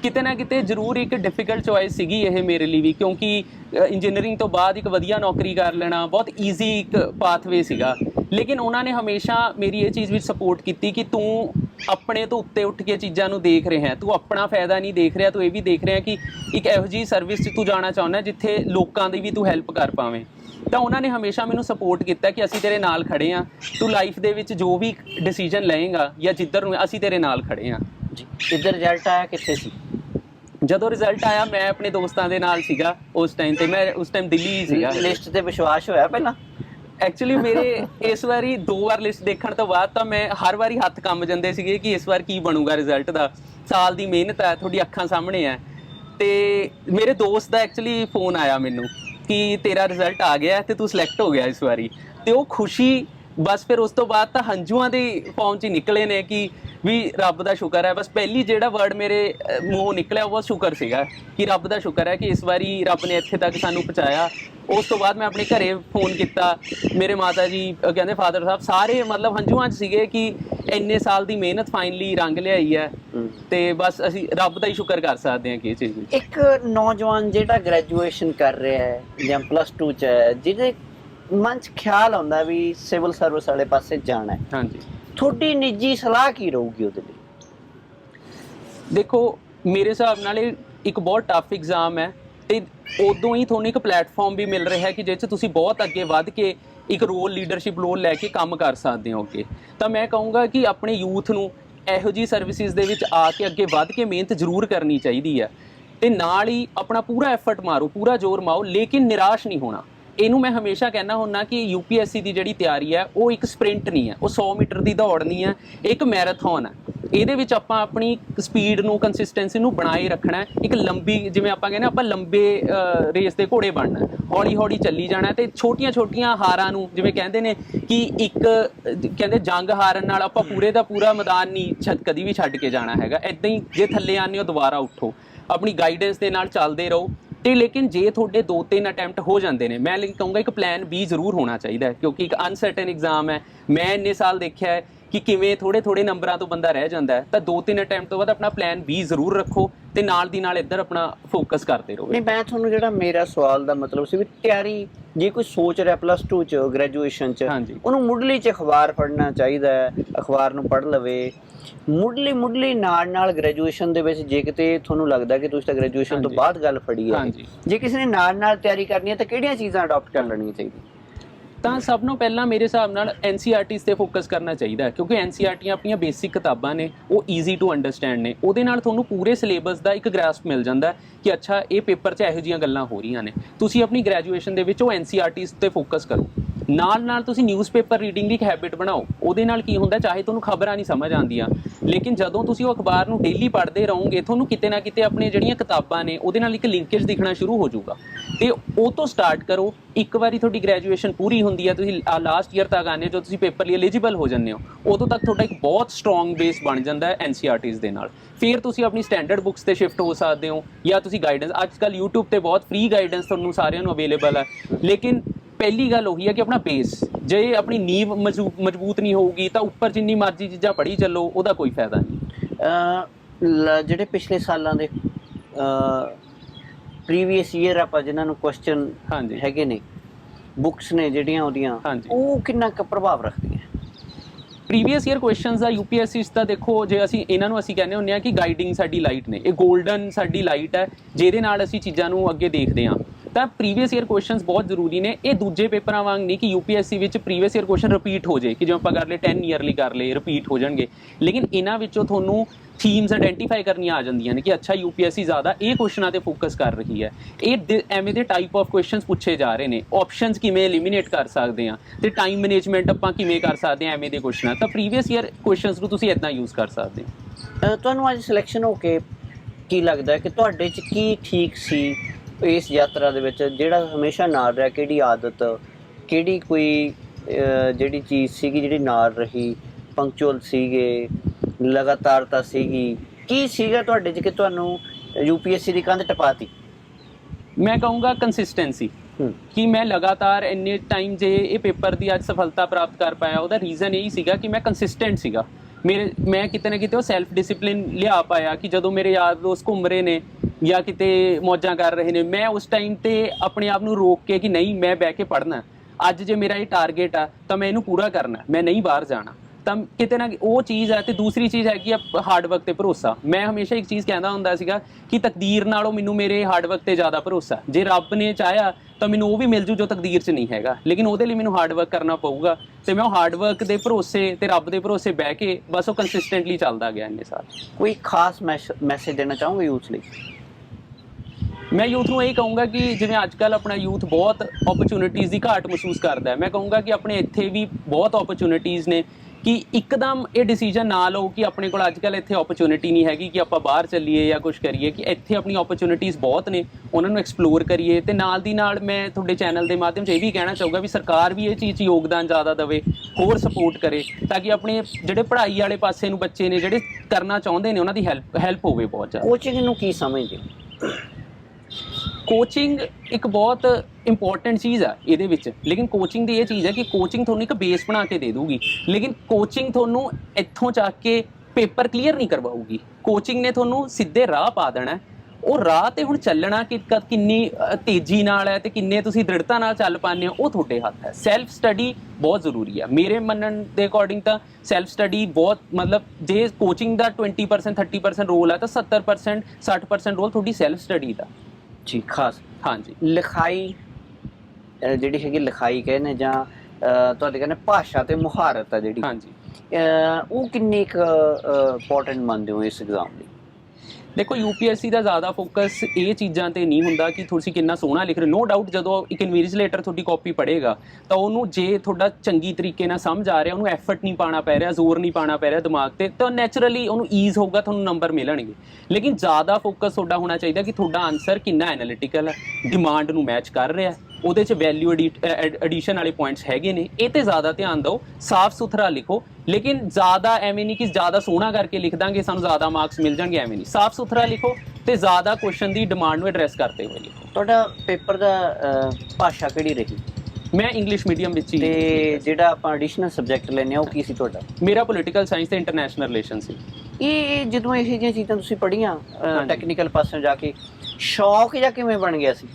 ਕਿਤੇ ਨਾ ਕਿਤੇ ਜ਼ਰੂਰ ਇੱਕ ਡਿਫਿਕਲਟ ਚੋਇਸ ਸੀਗੀ ਇਹ ਮੇਰੇ ਲਈ ਵੀ, ਕਿਉਂਕਿ ਇੰਜੀਨੀਅਰਿੰਗ ਤੋਂ ਬਾਅਦ ਇੱਕ ਵਧੀਆ ਨੌਕਰੀ ਕਰ ਲੈਣਾ ਬਹੁਤ ਈਜ਼ੀ ਇੱਕ ਪਾਥਵੇ ਸੀਗਾ। ਲੇਕਿਨ ਉਹਨਾਂ ਨੇ ਹਮੇਸ਼ਾ ਮੇਰੀ ਇਹ ਚੀਜ਼ ਵਿੱਚ ਸਪੋਰਟ ਕੀਤੀ ਕਿ ਤੂੰ ਆਪਣੇ ਤੋਂ ਉੱਤੇ ਉੱਠ ਕੇ ਚੀਜ਼ਾਂ ਨੂੰ ਦੇਖ ਰਿਹਾ ਹੈ। ਤੂੰ ਆਪਣਾ ਫਾਇਦਾ ਨਹੀਂ ਦੇਖ ਰਿਹਾ, ਤੂੰ ਇਹ ਵੀ ਦੇਖ ਰਿਹਾ ਕਿ ਇੱਕ ਇਹੋ ਜਿਹੀ ਸਰਵਿਸ 'ਚ ਤੂੰ ਜਾਣਾ ਚਾਹੁੰਦਾ ਜਿੱਥੇ ਲੋਕਾਂ ਦੀ ਵੀ ਤੂੰ ਹੈਲਪ ਕਰ ਪਾਵੇਂ। ਤਾਂ ਉਹਨਾਂ ਨੇ ਹਮੇਸ਼ਾ ਮੈਨੂੰ ਸਪੋਰਟ ਕੀਤਾ ਕਿ ਅਸੀਂ ਤੇਰੇ ਨਾਲ ਖੜੇ ਆ ਤੂੰ ਲਾਈਫ ਦੇ ਵਿੱਚ ਜੋ ਵੀ ਡਿਸੀਜਨ ਲਏਗਾ ਜਾਂ ਜਿੱਧਰ ਨੂੰ ਅਸੀਂ ਤੇਰੇ ਨਾਲ ਖੜੇ ਆ ਜੀ ਇੱਧਰ ਰਿਜ਼ਲਟ ਆਇਆ, ਕਿੱਥੇ ਸੀ? ਜਦੋਂ ਰਿਜ਼ਲਟ ਆਇਆ ਮੈਂ ਆਪਣੇ ਦੋਸਤਾਂ ਦੇ ਨਾਲ ਸੀਗਾ ਉਸ ਟਾਈਮ ਤੇ। ਮੈਂ ਉਸ ਟਾਈਮ ਦਿੱਲੀ ਹੀ ਸੀਗਾ। ਲਿਸਟ ਤੇ ਵਿਸ਼ਵਾਸ ਹੋਇਆ ਪਹਿਲਾਂ? ਐਕਚੁਅਲੀ ਮੇਰੇ ਇਸ ਵਾਰੀ ਦੋ ਵਾਰ ਲਿਸਟ ਦੇਖਣ ਤੋਂ ਬਾਅਦ ਤਾਂ ਮੈਂ ਹਰ ਵਾਰੀ ਹੱਥ ਕੰਬ ਜਾਂਦੇ ਸੀਗੇ ਕਿ ਇਸ ਵਾਰ ਕੀ ਬਣੂਗਾ ਰਿਜ਼ਲਟ ਦਾ। ਸਾਲ ਦੀ ਮਿਹਨਤ ਹੈ ਤੁਹਾਡੀ ਅੱਖਾਂ ਸਾਹਮਣੇ ਹੈ। ਤੇ ਮੇਰੇ ਦੋਸਤ ਦਾ ਐਕਚੁਅਲੀ ਫੋਨ ਆਇਆ ਮੈਨੂੰ ਕਿ ਤੇਰਾ ਰਿਜ਼ਲਟ ਆ ਗਿਆ ਤੇ ਤੂੰ ਸਿਲੈਕਟ ਹੋ ਗਿਆ ਇਸ ਵਾਰੀ। ਤੇ ਉਹ ਖੁਸ਼ੀ ਬਸ ਫਿਰ ਉਸ ਤੋਂ ਬਾਅਦ ਤਾਂ ਹੰਝੂਆਂ ਦੇ ਫਾਰਮ 'ਚ ਹੀ ਨਿਕਲੇ ਨੇ ਕਿ ਵੀ ਰੱਬ ਦਾ ਸ਼ੁਕਰ ਹੈ। ਬਸ ਪਹਿਲੀ ਜਿਹੜਾ ਵਰਡ ਮੇਰੇ ਅਹ, ਮੂੰਹੋਂ ਨਿਕਲਿਆ ਉਹ ਸ਼ੁਕਰ ਸੀਗਾ ਕਿ ਰੱਬ ਦਾ ਸ਼ੁਕਰ ਹੈ ਕਿ ਇਸ ਵਾਰੀ ਰੱਬ ਨੇ ਇੱਥੇ ਤੱਕ ਸਾਨੂੰ ਪਹੁੰਚਾਇਆ। ਉਸ ਤੋਂ ਬਾਅਦ ਮੈਂ ਆਪਣੇ ਘਰੇ ਫੋਨ ਕੀਤਾ। ਮੇਰੇ ਮਾਤਾ ਜੀ ਅਹ, ਕਹਿੰਦੇ ਫਾਦਰ ਸਾਹਿਬ ਸਾਰੇ ਮਤਲਬ ਹੰਝੂਆਂ 'ਚ ਸੀਗੇ ਕਿ ਇੰਨੇ ਸਾਲ ਦੀ ਮਿਹਨਤ ਫਾਈਨਲੀ ਰੰਗ ਲਿਆਈ ਹੈ। ਤੇ ਬਸ ਅਸੀਂ ਰੱਬ ਦਾ ਹੀ ਸ਼ੁਕਰ ਕਰ ਸਕਦੇ ਹਾਂ ਕਿ ਇਹ ਚੀਜ਼ ਇੱਕ ਨੌਜਵਾਨ ਜਿਹੜਾ ਗ੍ਰੈਜੂਏਸ਼ਨ ਕਰ ਰਿਹਾ ਹੈ ਜਾਂ ਪਲੱਸ 2 ਚ ਹੈ ਜਿਹਦੇ ਮਨ 'ਚ ਖਿਆਲ ਆਉਂਦਾ ਵੀ ਸਿਵਲ ਸਰਵਿਸ ਵਾਲੇ ਪਾਸੇ ਜਾਣਾ ਹੈ। ਹਾਂਜੀ। ਤੁਹਾਡੀ ਨਿੱਜੀ ਸਲਾਹ ਕੀ ਰਹੂਗੀ ਉਹਦੇ ਲਈ? ਦੇਖੋ ਮੇਰੇ ਹਿਸਾਬ ਨਾਲ ਇਹ ਇੱਕ ਬਹੁਤ ਟਫ ਐਗਜ਼ਾਮ ਹੈ ਤੇ ਉਦੋਂ ਹੀ ਤੁਹਾਨੂੰ ਇੱਕ ਪਲੇਟਫਾਰਮ ਵੀ ਮਿਲ ਰਿਹਾ ਹੈ ਕਿ ਜਿਸ 'ਚ ਤੁਸੀਂ ਬਹੁਤ ਅੱਗੇ ਵੱਧ ਕੇ ਇੱਕ ਰੋਲ ਲੀਡਰਸ਼ਿਪ ਰੋਲ ਲੈ ਕੇ ਕੰਮ ਕਰ ਸਕਦੇ ਹੋ ਅੱਗੇ। ਤਾਂ ਮੈਂ ਕਹੂੰਗਾ ਕਿ ਆਪਣੇ ਯੂਥ ਨੂੰ ਇਹੋ ਜੀ ਸਰਵਿਸਿਜ਼ ਦੇ ਵਿੱਚ ਆ ਕੇ ਅੱਗੇ ਵੱਧ ਕੇ ਮਿਹਨਤ ਜ਼ਰੂਰ ਕਰਨੀ ਚਾਹੀਦੀ ਹੈ। ਤੇ ਨਾਲ ਹੀ ਆਪਣਾ ਪੂਰਾ ਐਫਰਟ ਮਾਰੋ ਪੂਰਾ ਜ਼ੋਰ ਮਾਓ ਲੇਕਿਨ ਨਿਰਾਸ਼ ਨਹੀਂ ਹੋਣਾ। ਇਹਨੂੰ ਮੈਂ ਹਮੇਸ਼ਾ ਕਹਿਣਾ ਹੁੰਨਾ ਕਿ ਯੂਪੀਐਸਸੀ ਦੀ ਜਿਹੜੀ ਤਿਆਰੀ ਹੈ ਉਹ ਇੱਕ ਸਪ੍ਰਿੰਟ ਨਹੀਂ ਹੈ ਉਹ 100 ਮੀਟਰ ਦੀ ਦੌੜ ਨਹੀਂ ਹੈ ਇੱਕ ਮੈਰਾਥਨ ਹੈ ਇਹਦੇ ਵਿੱਚ ਆਪਾਂ ਆਪਣੀ ਸਪੀਡ ਨੂੰ ਕੰਸਿਸਟੈਂਸੀ ਨੂੰ ਬਣਾਏ ਰੱਖਣਾ ਹੈ। ਇੱਕ ਲੰਬੀ ਜਿਵੇਂ ਆਪਾਂ ਕਹਿੰਦੇ ਆਪਾਂ ਲੰਬੇ ਰੇਸ ਦੇ ਘੋੜੇ ਬਣਨਾ ਹੌਲੀ ਹੌਲੀ ਚੱਲੀ ਜਾਣਾ ਤੇ ਛੋਟੀਆਂ ਛੋਟੀਆਂ ਹਾਰਾਂ ਨੂੰ ਜਿਵੇਂ ਕਹਿੰਦੇ ਨੇ ਕਿ ਇੱਕ ਕਹਿੰਦੇ ਜੰਗ ਹਾਰਨ ਨਾਲ ਆਪਾਂ ਪੂਰੇ ਦਾ ਪੂਰਾ ਮੈਦਾਨ ਨਹੀਂ ਛੱਡ ਕਦੀ ਵੀ ਛੱਡ ਕੇ ਜਾਣਾ ਹੈਗਾ। ਐਦਾਂ ਹੀ ਜੇ ਥੱਲੇ ਆਨੇ ਹੋ ਦੁਬਾਰਾ ਉੱਠੋ। ਆਪਣੀ ਗਾਈਡੈਂਸ ਦੇ ਨਾਲ ਚੱਲਦੇ ਰਹੋ। ਤੇ ਲੇਕਿਨ ਜੇ ਤੁਹਾਡੇ ਦੋ ਤਿੰਨ ਅਟੈਂਪਟ ਹੋ ਜਾਂਦੇ ਨੇ ਮੈਂ ਲੇਕਿਨ ਕਹੂੰਗਾ ਇੱਕ ਪਲਾਨ B ਜ਼ਰੂਰ ਹੋਣਾ ਚਾਹੀਦਾ ਹੈ ਕਿਉਂਕਿ ਇੱਕ ਅਨਸਰਟਨ ਐਗਜ਼ਾਮ ਹੈ ਮੈਂ ਇੰਨੇ ਸਾਲ ਦੇਖਿਆ ਹੈ ਕਿ ਕਿਵੇਂ ਥੋੜੇ ਥੋੜੇ ਨੰਬਰਾਂ ਤੋਂ ਬੰਦਾ ਰਹਿ ਜਾਂਦਾ ਹੈ ਤਾਂ ਦੋ ਤਿੰਨ ਅਟੈਂਪਟ ਤੋਂ ਬਾਅਦ ਆਪਣਾ ਪਲਾਨ B ਜ਼ਰੂਰ ਰੱਖੋ ਤੇ ਨਾਲ ਦੀ ਨਾਲ ਇੱਧਰ ਆਪਣਾ ਫੋਕਸ ਕਰਦੇ ਰਹੋ ਨਹੀਂ ਮੈਂ ਤੁਹਾਨੂੰ ਜਿਹੜਾ ਮੇਰਾ ਸਵਾਲ ਦਾ ਮਤਲਬ ਸੀ ਵੀ ਤਿਆਰੀ ਜੇ ਕੋਈ ਸੋਚ ਰਿਹਾ ਪਲੱਸ 2 ਚ ਗ੍ਰੈਜੂਏਸ਼ਨ ਚ। ਉਹਨੂੰ ਮੁੱਢਲੀ ਚ ਅਖਬਾਰ ਪੜ੍ਹਨਾ ਚਾਹੀਦਾ ਹੈ ਅਖਬਾਰ ਨੂੰ ਪੜ੍ਹ ਲਵੇ ਮੁੱਢਲੀ ਮੁੱਢਲੀ ਨਾਲ ਨਾਲ ਗ੍ਰੈਜੂਏਸ਼ਨ ਦੇ ਵਿੱਚ ਜੇ ਕਿਤੇ ਤੁਹਾਨੂੰ ਲੱਗਦਾ ਕਿ ਤੁਸੀਂ ਤਾਂ ਗ੍ਰੈਜੂਏਸ਼ਨ ਤੋਂ। ਬਾਅਦ ਗੱਲ ਫੜੀ ਹੈ ਜੇ ਕਿਸੇ ਨੇ ਨਾਲ ਨਾਲ ਤਿਆਰੀ ਕਰਨੀ ਹੈ ਤਾਂ ਕਿਹੜੀਆਂ ਚੀਜ਼ਾਂ ਅਡਾਪਟ ਕਰ ਲੈਣੀਆਂ ਚਾਹੀਦੀਆਂ ਤਾਂ ਸਭ ਨੂੰ ਪਹਿਲਾਂ ਮੇਰੇ ਹਿਸਾਬ ਨਾਲ NCERTs ਤੇ ਫੋਕਸ ਕਰਨਾ ਚਾਹੀਦਾ ਹੈ, ਕਿਉਂਕਿ NCERTs ਆਪਣੀਆਂ ਬੇਸਿਕ ਕਿਤਾਬਾਂ ਨੇ, ਉਹ ਈਜ਼ੀ ਟੂ ਅੰਡਰਸਟੈਂਡ ਨੇ। ਉਹਦੇ ਨਾਲ ਤੁਹਾਨੂੰ ਪੂਰੇ ਸਿਲੇਬਸ ਦਾ ਇੱਕ ਗ੍ਰਾਸਪ ਮਿਲ ਜਾਂਦਾ ਕਿ ਅੱਛਾ, ਇਹ ਪੇਪਰ 'ਚ ਇਹੋ ਜਿਹੀਆਂ ਗੱਲਾਂ ਹੋ ਰਹੀਆਂ ਨੇ। ਤੁਸੀਂ ਆਪਣੀ ਗ੍ਰੈਜੂਏਸ਼ਨ ਦੇ ਵਿੱਚ ਉਹ NCERTs ਤੇ ਫੋਕਸ ਕਰੋ। ਨਾਲ ਨਾਲ ਤੁਸੀਂ ਨਿਊਜ਼ਪੇਪਰ ਰੀਡਿੰਗ ਦੀ ਇੱਕ ਹੈਬਿਟ ਬਣਾਓ। ਉਹਦੇ ਨਾਲ ਕੀ ਹੁੰਦਾ, ਚਾਹੇ ਤੁਹਾਨੂੰ ਖਬਰਾਂ ਨਹੀਂ ਸਮਝ ਆਉਂਦੀਆਂ, ਲੇਕਿਨ ਜਦੋਂ ਤੁਸੀਂ ਉਹ ਅਖਬਾਰ ਨੂੰ ਡੇਲੀ ਪੜ੍ਹਦੇ ਰਹੋਗੇ, ਤੁਹਾਨੂੰ ਕਿਤੇ ਨਾ ਕਿਤੇ ਆਪਣੇ ਜਿਹੜੀਆਂ ਕਿਤਾਬਾਂ ਨੇ, ਉਹਦੇ ਨਾਲ ਇੱਕ ਲਿੰਕੇਜ ਦਿਖਣਾ ਸ਼ੁਰੂ ਹੋ ਜਾਊਗਾ। ਤੇ ਉਹ ਤੋਂ ਸਟਾਰਟ ਕਰੋ, ਇੱਕ ਵਾਰੀ ਤੁਹਾਡੀ ਗ੍ਰੈਜੂਏਸ਼ਨ ਪੂਰੀ ਹੁੰਦੀ ਹੈ, ਤੁਸੀਂ ਲਾਸਟ ਈਅਰ ਤੱਕ ਆਨੇ ਜੋ ਤੁਸੀਂ ਪੇਪਰ ਲਈ ਐਲੀਜੀਬਲ ਹੋ ਜਾਂਦੇ ਹੋ, ਉਦੋਂ ਤੱਕ ਤੁਹਾਡਾ ਇੱਕ ਬਹੁਤ ਸਟਰੋਂਗ ਬੇਸ ਬਣ ਜਾਂਦਾ ਹੈ NCERTs ਦੇ ਨਾਲ। ਫਿਰ ਤੁਸੀਂ ਆਪਣੀ ਸਟੈਂਡਰਡ ਬੁੱਕਸ ਤੇ ਸ਼ਿਫਟ ਹੋ ਸਕਦੇ ਹੋ, ਜਾਂ ਤੁਸੀਂ ਗਾਈਡੈਂਸ ਅੱਜ ਕੱਲ YouTube ਤੇ ਬਹੁਤ ਫ੍ਰੀ ਗਾਈਡੈਂਸ ਤੁਹਾਨੂੰ ਸਾਰਿਆਂ ਨੂੰ ਅਵੇਲੇਬਲ ਹੈ, ਲੇਕਿਨ ਪਹਿਲੀ ਗੱਲ ਉਹੀ ਹੈ ਕਿ ਆਪਣਾ ਬੇਸ ਜੇ ਆਪਣੀ ਨੀਂਵ ਮਜ਼ਬੂ- ਮਜ਼ਬੂਤ ਨਹੀਂ ਹੋਊਗੀ, ਤਾਂ ਉੱਪਰ ਜਿੰਨੀ ਮਰਜ਼ੀ ਚੀਜ਼ਾਂ ਪੜ੍ਹੀ ਚੱਲੋ, ਉਹਦਾ ਕੋਈ ਫਾਇਦਾ ਨਹੀਂ। ਜਿਹੜੇ ਪਿਛਲੇ ਸਾਲਾਂ ਦੇ ਪ੍ਰੀਵੀਅਸ ਈਅਰ ਆਪਾਂ ਜਿਨ੍ਹਾਂ ਨੂੰ ਕੁਐਸਚਨ ਹਾਂਜੀ। ਹੈਗੇ ਨੇ ਬੁੱਕਸ ਨੇ ਜਿਹੜੀਆਂ ਉਹਦੀਆਂ ਹਾਂਜੀ। ਉਹ ਕਿੰਨਾ ਕੁ ਪ੍ਰਭਾਵ ਰੱਖਦੀਆਂ? ਪ੍ਰੀਵੀਅਸ ਈਅਰ ਕੁਐਸਚਨਸ ਦਾ ਯੂਪੀਐਸਸੀ ਦਾ ਦੇਖੋ ਜੇ ਅਸੀਂ ਇਹਨਾਂ ਨੂੰ ਅਸੀਂ ਕਹਿੰਦੇ ਹੁੰਦੇ ਆ ਕਿ ਗਾਈਡਿੰਗ ਸਾਡੀ ਲਾਈਟ ਨੇ ਇਹ 골ਡਨ ਸਾਡੀ ਲਾਈਟ ਹੈ ਜਿਹਦੇ ਨਾਲ ਅਸੀਂ ਚੀਜ਼ਾਂ ਨੂੰ ਅੱਗੇ ਦੇਖਦੇ ਹਾਂ। ਤਾਂ ਪ੍ਰੀਵੀਅਸ ਈਅਰ ਕੁਐਸਚਨਸ ਬਹੁਤ ਜ਼ਰੂਰੀ ਨੇ। ਇਹ ਦੂਜੇ ਪੇਪਰਾਂ ਵਾਂਗ ਨਹੀਂ ਕਿ ਯੂਪੀਐਸਸੀ ਵਿੱਚ ਪ੍ਰੀਵੀਅਸ ਈਅਰ ਕੁਐਸਚਨ ਰਿਪੀਟ ਹੋ ਜਾਏ, ਕਿ ਜਿਵੇਂ ਆਪਾਂ ਕਰ ਲਏ 10 ਈਅਰਲੀ ਕਰ ਲਏ ਰਿਪੀਟ ਹੋ ਜਾਣਗੇ। ਲੇਕਿਨ ਇਹਨਾਂ ਵਿੱਚੋਂ ਤੁਹਾਨੂੰ ਥੀਮਸ ਆਇਡੈਂਟੀਫਾਈ ਕਰਨੀਆਂ ਆ ਜਾਂਦੀਆਂ ਨੇ ਕਿ ਅੱਛਾ ਯੂਪੀਐਸਸੀ ਜ਼ਿਆਦਾ ਇਹ ਕੁਐਸਚਨਾਂ ਤੇ ਫੋਕਸ ਕਰ ਰਹੀ ਹੈ। ਇਹ ਦ- ਐਵੇਂ ਦੇ ਟਾਈਪ ਆਫ ਕੁਐਸਚਨਸ ਪੁੱਛੇ ਜਾ ਰਹੇ ਨੇ। ਆਪਸ਼ਨਸ ਕਿਵੇਂ ਐਲੀਮੀਨੇਟ ਕਰ ਸਕਦੇ ਆ ਤੇ ਟਾਈਮ ਮੈਨੇਜਮੈਂਟ ਆਪਾਂ ਕਿਵੇਂ ਕਰ ਸਕਦੇ ਆ ਐਵੇਂ ਦੇ ਕੁਐਸਚਨਾਂ ਤਾਂ ਪ੍ਰੀਵੀਅਸ ਈਅਰ ਕੁਐਸਚਨਸ ਨੂੰ ਤੁਸੀਂ ਇਦਾਂ ਯੂਜ਼ ਕਰ ਸਕਦੇ ਹੋ। ਤੁਹਾਨੂੰ ਅੱਜ ਸਿਲੈਕਸ਼ਨ ਹੋ ਕੇ ਕੀ ਲੱਗਦਾ ਕਿ ਤੁਹਾਡੇ 'ਚ ਕੀ ਠੀਕ ਸੀ? ਇਸ ਯਾਤਰਾ ਦੇ ਵਿੱਚ ਜਿਹੜਾ ਹਮੇਸ਼ਾ ਨਾਲ ਰਿਹਾ ਕਿਹੜੀ ਆਦਤ ਕਿਹੜੀ ਕੋਈ ਜਿਹੜੀ ਚੀਜ਼ ਸੀਗੀ ਜਿਹੜੀ ਨਾਲ ਰਹੀ ਪੰਕਚੁਅਲ ਸੀਗੇ ਲਗਾਤਾਰਤਾ ਸੀਗੀ ਕੀ ਸੀਗਾ ਤੁਹਾਡੇ 'ਚ ਕਿ ਤੁਹਾਨੂੰ ਯੂਪੀਐਸਸੀ ਦੀ ਕੰਧ ਟਪਾਤੀ? ਮੈਂ ਕਹੂੰਗਾ ਕੰਸਿਸਟੈਂਸੀ ਕਿ ਮੈਂ ਲਗਾਤਾਰ ਇੰਨੇ ਟਾਈਮ ਜੇ ਇਹ ਪੇਪਰ ਦੀ ਅੱਜ ਸਫਲਤਾ ਪ੍ਰਾਪਤ ਕਰ ਪਾਇਆ ਉਹਦਾ ਰੀਜ਼ਨ ਇਹੀ ਸੀਗਾ ਕਿ ਮੈਂ ਕੰਸਿਸਟੈਂਟ ਸੀਗਾ। ਮੇਰੇ ਮੈਂ ਕਿਤੇ ਨਾ ਕਿਤੇ ਉਹ ਸੈਲਫ ਡਿਸਪਲਿਨ ਲਿਆ ਪਾਇਆ ਕਿ ਜਦੋਂ ਮੇਰੇ ਯਾਰ ਦੋਸਤ ਘੁੰਮ ਰਹੇ ਨੇ ਜਾਂ ਕਿਤੇ ਮੌਜਾਂ ਕਰ ਰਹੇ ਨੇ, ਮੈਂ ਉਸ ਟਾਈਮ ਤੇ ਆਪਣੇ ਆਪ ਨੂੰ ਰੋਕ ਕੇ ਕਿ ਨਹੀਂ, ਮੈਂ ਬਹਿ ਕੇ ਪੜ੍ਹਨਾ ਅੱਜ ਜੇ ਮੇਰਾ ਇਹ ਟਾਰਗੇਟ ਆ, ਤਾਂ ਮੈਂ ਇਹਨੂੰ ਪੂਰਾ ਕਰਨਾ ਮੈਂ ਨਹੀਂ ਬਾਹਰ ਜਾਣਾ। ਤਾਂ ਕਿਤੇ ਨਾ ਉਹ ਚੀਜ਼ ਹੈ ਤੇ ਦੂਸਰੀ ਚੀਜ਼ ਹੈਗੀ ਆ ਹਾਰਡ ਵਰਕ ਤੇ ਭਰੋਸਾ। ਮੈਂ ਹਮੇਸ਼ਾ ਇੱਕ ਚੀਜ਼ ਕਹਿੰਦਾ ਹੁੰਦਾ ਸੀਗਾ ਕਿ ਤਕਦੀਰ ਨਾਲੋਂ ਮੈਨੂੰ ਮੇਰੇ ਹਾਰਡ ਵਰਕ ਤੇ ਜ਼ਿਆਦਾ ਭਰੋਸਾ ਜੇ ਰੱਬ ਨੇ ਚਾਹਿਆ, ਤਾਂ ਮੈਨੂੰ ਉਹ ਵੀ ਮਿਲ ਜੂ ਜੋ ਤਕਦੀਰ 'ਚ ਨਹੀਂ ਹੈਗਾ। ਲੇਕਿਨ ਉਹਦੇ ਲਈ ਮੈਨੂੰ ਹਾਰਡ ਵਰਕ ਕਰਨਾ ਪਊਗਾ ਤੇ ਮੈਂ ਉਹ ਹਾਰਡ ਵਰਕ ਦੇ ਭਰੋਸੇ ਤੇ ਰੱਬ ਦੇ ਭਰੋਸੇ ਬਹਿ ਕੇ ਬਸ ਉਹ ਕੰਸਿਸਟੈਂਟਲੀ ਚੱਲਦਾ ਗਿਆ ਇੰਨੇ ਸਾਲ। ਕੋਈ ਖਾਸ ਮੈਸੇਜ ਦੇਣਾ ਚਾਹੋਗੇ ਯੂਥ ਲਈ? ਮੈਂ ਯੂਥ ਨੂੰ ਇਹ ਕਹੂੰਗਾ ਕਿ ਜਿਵੇਂ ਅੱਜ ਕੱਲ੍ਹ ਆਪਣਾ ਯੂਥ ਬਹੁਤ ਓਪਰਚ्युनिटीज ਦੀ ਘਾਟ ਮਹਿਸੂਸ ਕਰਦਾ ਹੈ, ਮੈਂ ਕਹੂੰਗਾ ਕਿ ਆਪਣੇ ਇੱਥੇ ਵੀ ਬਹੁਤ ਓਪਰਚ्युनिटीज ਨੇ ਕਿ ਇੱਕਦਮ ਇਹ ਡਿਸੀਜਨ ਨਾ ਲਓ ਕਿ ਆਪਣੇ ਕੋਲ ਅੱਜ ਕੱਲ੍ਹ ਇੱਥੇ ਓਪਰਚ्युनिटी ਨਹੀਂ ਹੈਗੀ ਕਿ ਆਪਾਂ ਬਾਹਰ ਚੱਲੀਏ ਜਾਂ ਕੁਝ ਕਰੀਏ, ਕਿ ਇੱਥੇ ਆਪਣੀ ਓਪਰਚ्युनिटीज ਬਹੁਤ ਨੇ, ਉਹਨਾਂ ਨੂੰ ਐਕਸਪਲੋਰ ਕਰੀਏ ਤੇ ਨਾਲ ਦੀ ਨਾਲ ਮੈਂ ਤੁਹਾਡੇ ਚੈਨਲ ਦੇ ਮਾਧਿਅਮ 'ਚ ਇਹ ਵੀ ਕਹਿਣਾ ਚਾਹੂੰਗਾ ਵੀ ਸਰਕਾਰ ਵੀ ਇਹ ਚੀਜ਼ 'ਚ ਯੋਗਦਾਨ ਜ਼ਿਆਦਾ ਦੇਵੇ, ਹੋਰ ਸਪੋਰਟ ਕਰੇ ਤਾਂ ਕਿ ਆਪਣੇ ਜਿਹੜੇ ਪੜ੍ਹਾਈ ਵਾਲੇ ਪਾਸੇ ਨੂੰ ਬੱਚੇ ਨੇ, ਜਿਹੜੇ ਕਰਨਾ ਚਾਹੁੰਦੇ ਨੇ, ਉਹਨਾਂ ਦੀ ਹੈਲਪ ਹੈਲਪ ਹੋਵੇ ਬਹੁਤ ਜ਼ਿਆਦਾ। ਕੋਚਿੰਗ ਨੂੰ ਕੀ ਸਮਝਦੇ ਹੋ? ਕੋਚਿੰਗ ਇੱਕ ਬਹੁਤ ਇੰਪੋਰਟੈਂਟ ਚੀਜ਼ ਆ ਇਹਦੇ ਵਿੱਚ। ਲੇਕਿਨ ਕੋਚਿੰਗ ਦੀ ਇਹ ਚੀਜ਼ ਹੈ ਕਿ ਕੋਚਿੰਗ ਤੁਹਾਨੂੰ ਇੱਕ ਬੇਸ ਬਣਾ ਕੇ ਦੇ ਦੂਗੀ ਲੇਕਿਨ ਕੋਚਿੰਗ ਤੁਹਾਨੂੰ ਇੱਥੋਂ ਚੱਕ ਕੇ ਪੇਪਰ ਕਲੀਅਰ ਨਹੀਂ ਕਰਵਾਊਗੀ। ਕੋਚਿੰਗ ਨੇ ਤੁਹਾਨੂੰ ਸਿੱਧੇ ਰਾਹ ਪਾ ਦੇਣਾ। ਉਹ ਰਾਹ ਤੇ ਹੁਣ ਚੱਲਣਾ ਕਿ ਕਿੰਨੀ ਤੇਜ਼ੀ ਨਾਲ ਹੈ ਤੇ ਕਿੰਨੇ ਤੁਸੀਂ ਦ੍ਰਿੜਤਾ ਨਾਲ ਚੱਲ ਪਾਉਂਦੇ ਹੋ, ਉਹ ਤੁਹਾਡੇ ਹੱਥ ਹੈ। ਸੈਲਫ ਸਟੱਡੀ ਬਹੁਤ ਜ਼ਰੂਰੀ ਹੈ ਮੇਰੇ ਮੰਨਣ ਦੇ ਅਕੋਰਡਿੰਗ ਤਾਂ ਸੈਲਫ ਸਟੱਡੀ ਬਹੁਤ ਮਤਲਬ ਜੇ ਕੋਚਿੰਗ ਦਾ 20% 30% ਰੋਲ ਹੈ ਤਾਂ 70% 60% ਰੋਲ ਤੁਹਾਡੀ ਸੈਲਫ ਸਟੱਡੀ ਦਾ। ਜੀ ਖਾਸ। ਹਾਂਜੀ। ਲਿਖਾਈ ਅਹ ਜਿਹੜੀ ਹੈਗੀ ਲਿਖਾਈ ਕਹਿੰਦੇ ਜਾਂ ਅਹ ਤੁਹਾਡੇ ਕਹਿੰਦੇ ਭਾਸ਼ਾ ਤੇ ਮੁਹਾਰਤ ਆ ਜਿਹੜੀ। ਹਾਂਜੀ। ਅਹ ਉਹ ਕਿੰਨੀ ਕੁ ਇੰਪੋਰਟੈਂਟ ਮੰਨਦੇ ਹੋ ਇਸ ਐਗਜ਼ਾਮ ਲਈ ਦੇਖੋ ਯੂਪੀਐਸਸੀ ਦਾ ਜ਼ਿਆਦਾ ਫੋਕਸ ਇਹ ਚੀਜ਼ਾਂ ਤੇ ਨਹੀਂ ਹੁੰਦਾ ਕਿ ਤੁਸੀਂ ਕਿੰਨਾ ਸੋਹਣਾ ਲਿਖ ਰਹੇ ਨੋ ਡਾਊਟ ਜਦੋਂ ਇੱਕ ਇਨਵੀਜੀਲੇਟਰ ਤੁਹਾਡੀ ਕਾਪੀ ਪੜ੍ਹੇਗਾ, ਤਾਂ ਉਹਨੂੰ ਜੇ ਤੁਹਾਡਾ ਚੰਗੀ ਤਰੀਕੇ ਨਾਲ ਸਮਝ ਆ ਰਿਹਾ, ਉਹਨੂੰ ਐਫਰਟ ਨਹੀਂ ਪਾਣਾ ਪੈ ਰਿਹਾ, ਜ਼ੋਰ ਨਹੀਂ ਪਾਣਾ ਪੈ ਰਿਹਾ ਦਿਮਾਗ ਤੇ, ਤਾਂ ਨੇਚਰਲੀ ਉਹਨੂੰ ਈਜ਼ ਹੋਊਗਾ, ਤੁਹਾਨੂੰ ਨੰਬਰ ਮਿਲਣਗੇ। ਲੇਕਿਨ ਜ਼ਿਆਦਾ ਫੋਕਸ ਤੁਹਾਡਾ ਹੋਣਾ ਚਾਹੀਦਾ ਕਿ ਤੁਹਾਡਾ ਆਨਸਰ ਕਿੰਨਾ ਐਨਾਲਿਟੀਕਲ ਹੈ ਡਿਮਾਂਡ ਨੂੰ ਮੈਚ ਕਰ ਰਿਹਾ ਹੈ। ਉਹਦੇ ਚ ਵੈਲਿਊ ਐਡੀਸ਼ਨ ਵਾਲੇ ਪੁਆਇੰਟਸ ਹੈਗੇ ਨੇ। ਇਹ ਤੇ ਜ਼ਿਆਦਾ ਧਿਆਨ ਦਿਓ ਸਾਫ਼ ਸੁਥਰਾ ਲਿਖੋ। ਲੇਕਿਨ ਜ਼ਿਆਦਾ ਐਵੇਂ ਨਹੀਂ ਕਿ ਜ਼ਿਆਦਾ ਸੋਹਣਾ ਕਰਕੇ ਲਿਖ ਦਾਂਗੇ ਸਾਨੂੰ ਜ਼ਿਆਦਾ ਮਾਰਕਸ ਮਿਲ ਜਾਣਗੇ ਐਵੇਂ ਨਹੀਂ। ਸਾਫ਼ ਸੁਥਰਾ ਲਿਖੋ ਤੇ ਜ਼ਿਆਦਾ ਕੁਐਸਚਨ ਦੀ ਡਿਮਾਂਡ ਨੂੰ ਐਡਰੈਸ ਕਰਦੇ ਹੋਏ ਲਿਖੋ। ਤੁਹਾਡਾ ਪੇਪਰ ਦਾ ਭਾਸ਼ਾ ਕਿਹੜੀ ਰਹੀ? ਮੈਂ ਇੰਗਲਿਸ਼ ਮੀਡੀਅਮ ਵਿੱਚ ਹੀ ਤੇ ਜਿਹੜਾ ਆਪਾਂ ਐਡੀਸ਼ਨਲ ਸਬਜੈਕਟ ਲੈਨੇ ਆ ਉਹ ਕੀ ਸੀ ਤੁਹਾਡਾ? ਮੇਰਾ ਪੋਲੀਟੀਕਲ ਸਾਇੰਸ ਤੇ ਇੰਟਰਨੈਸ਼ਨਲ ਰਿਲੇਸ਼ਨ ਸੀ। ਇਹ ਜਦੋਂ ਇਹ ਜਿਹੀਆਂ ਚੀਜ਼ਾਂ ਤੁਸੀਂ ਪੜ੍ਹੀਆਂ। ਟੈਕਨੀਕਲ ਪਾਸੇ ਜਾ ਕੇ ਸ਼ੌਕ ਜਾਂ ਕਿਵੇਂ ਬਣ ਗਿਆ ਸੀ?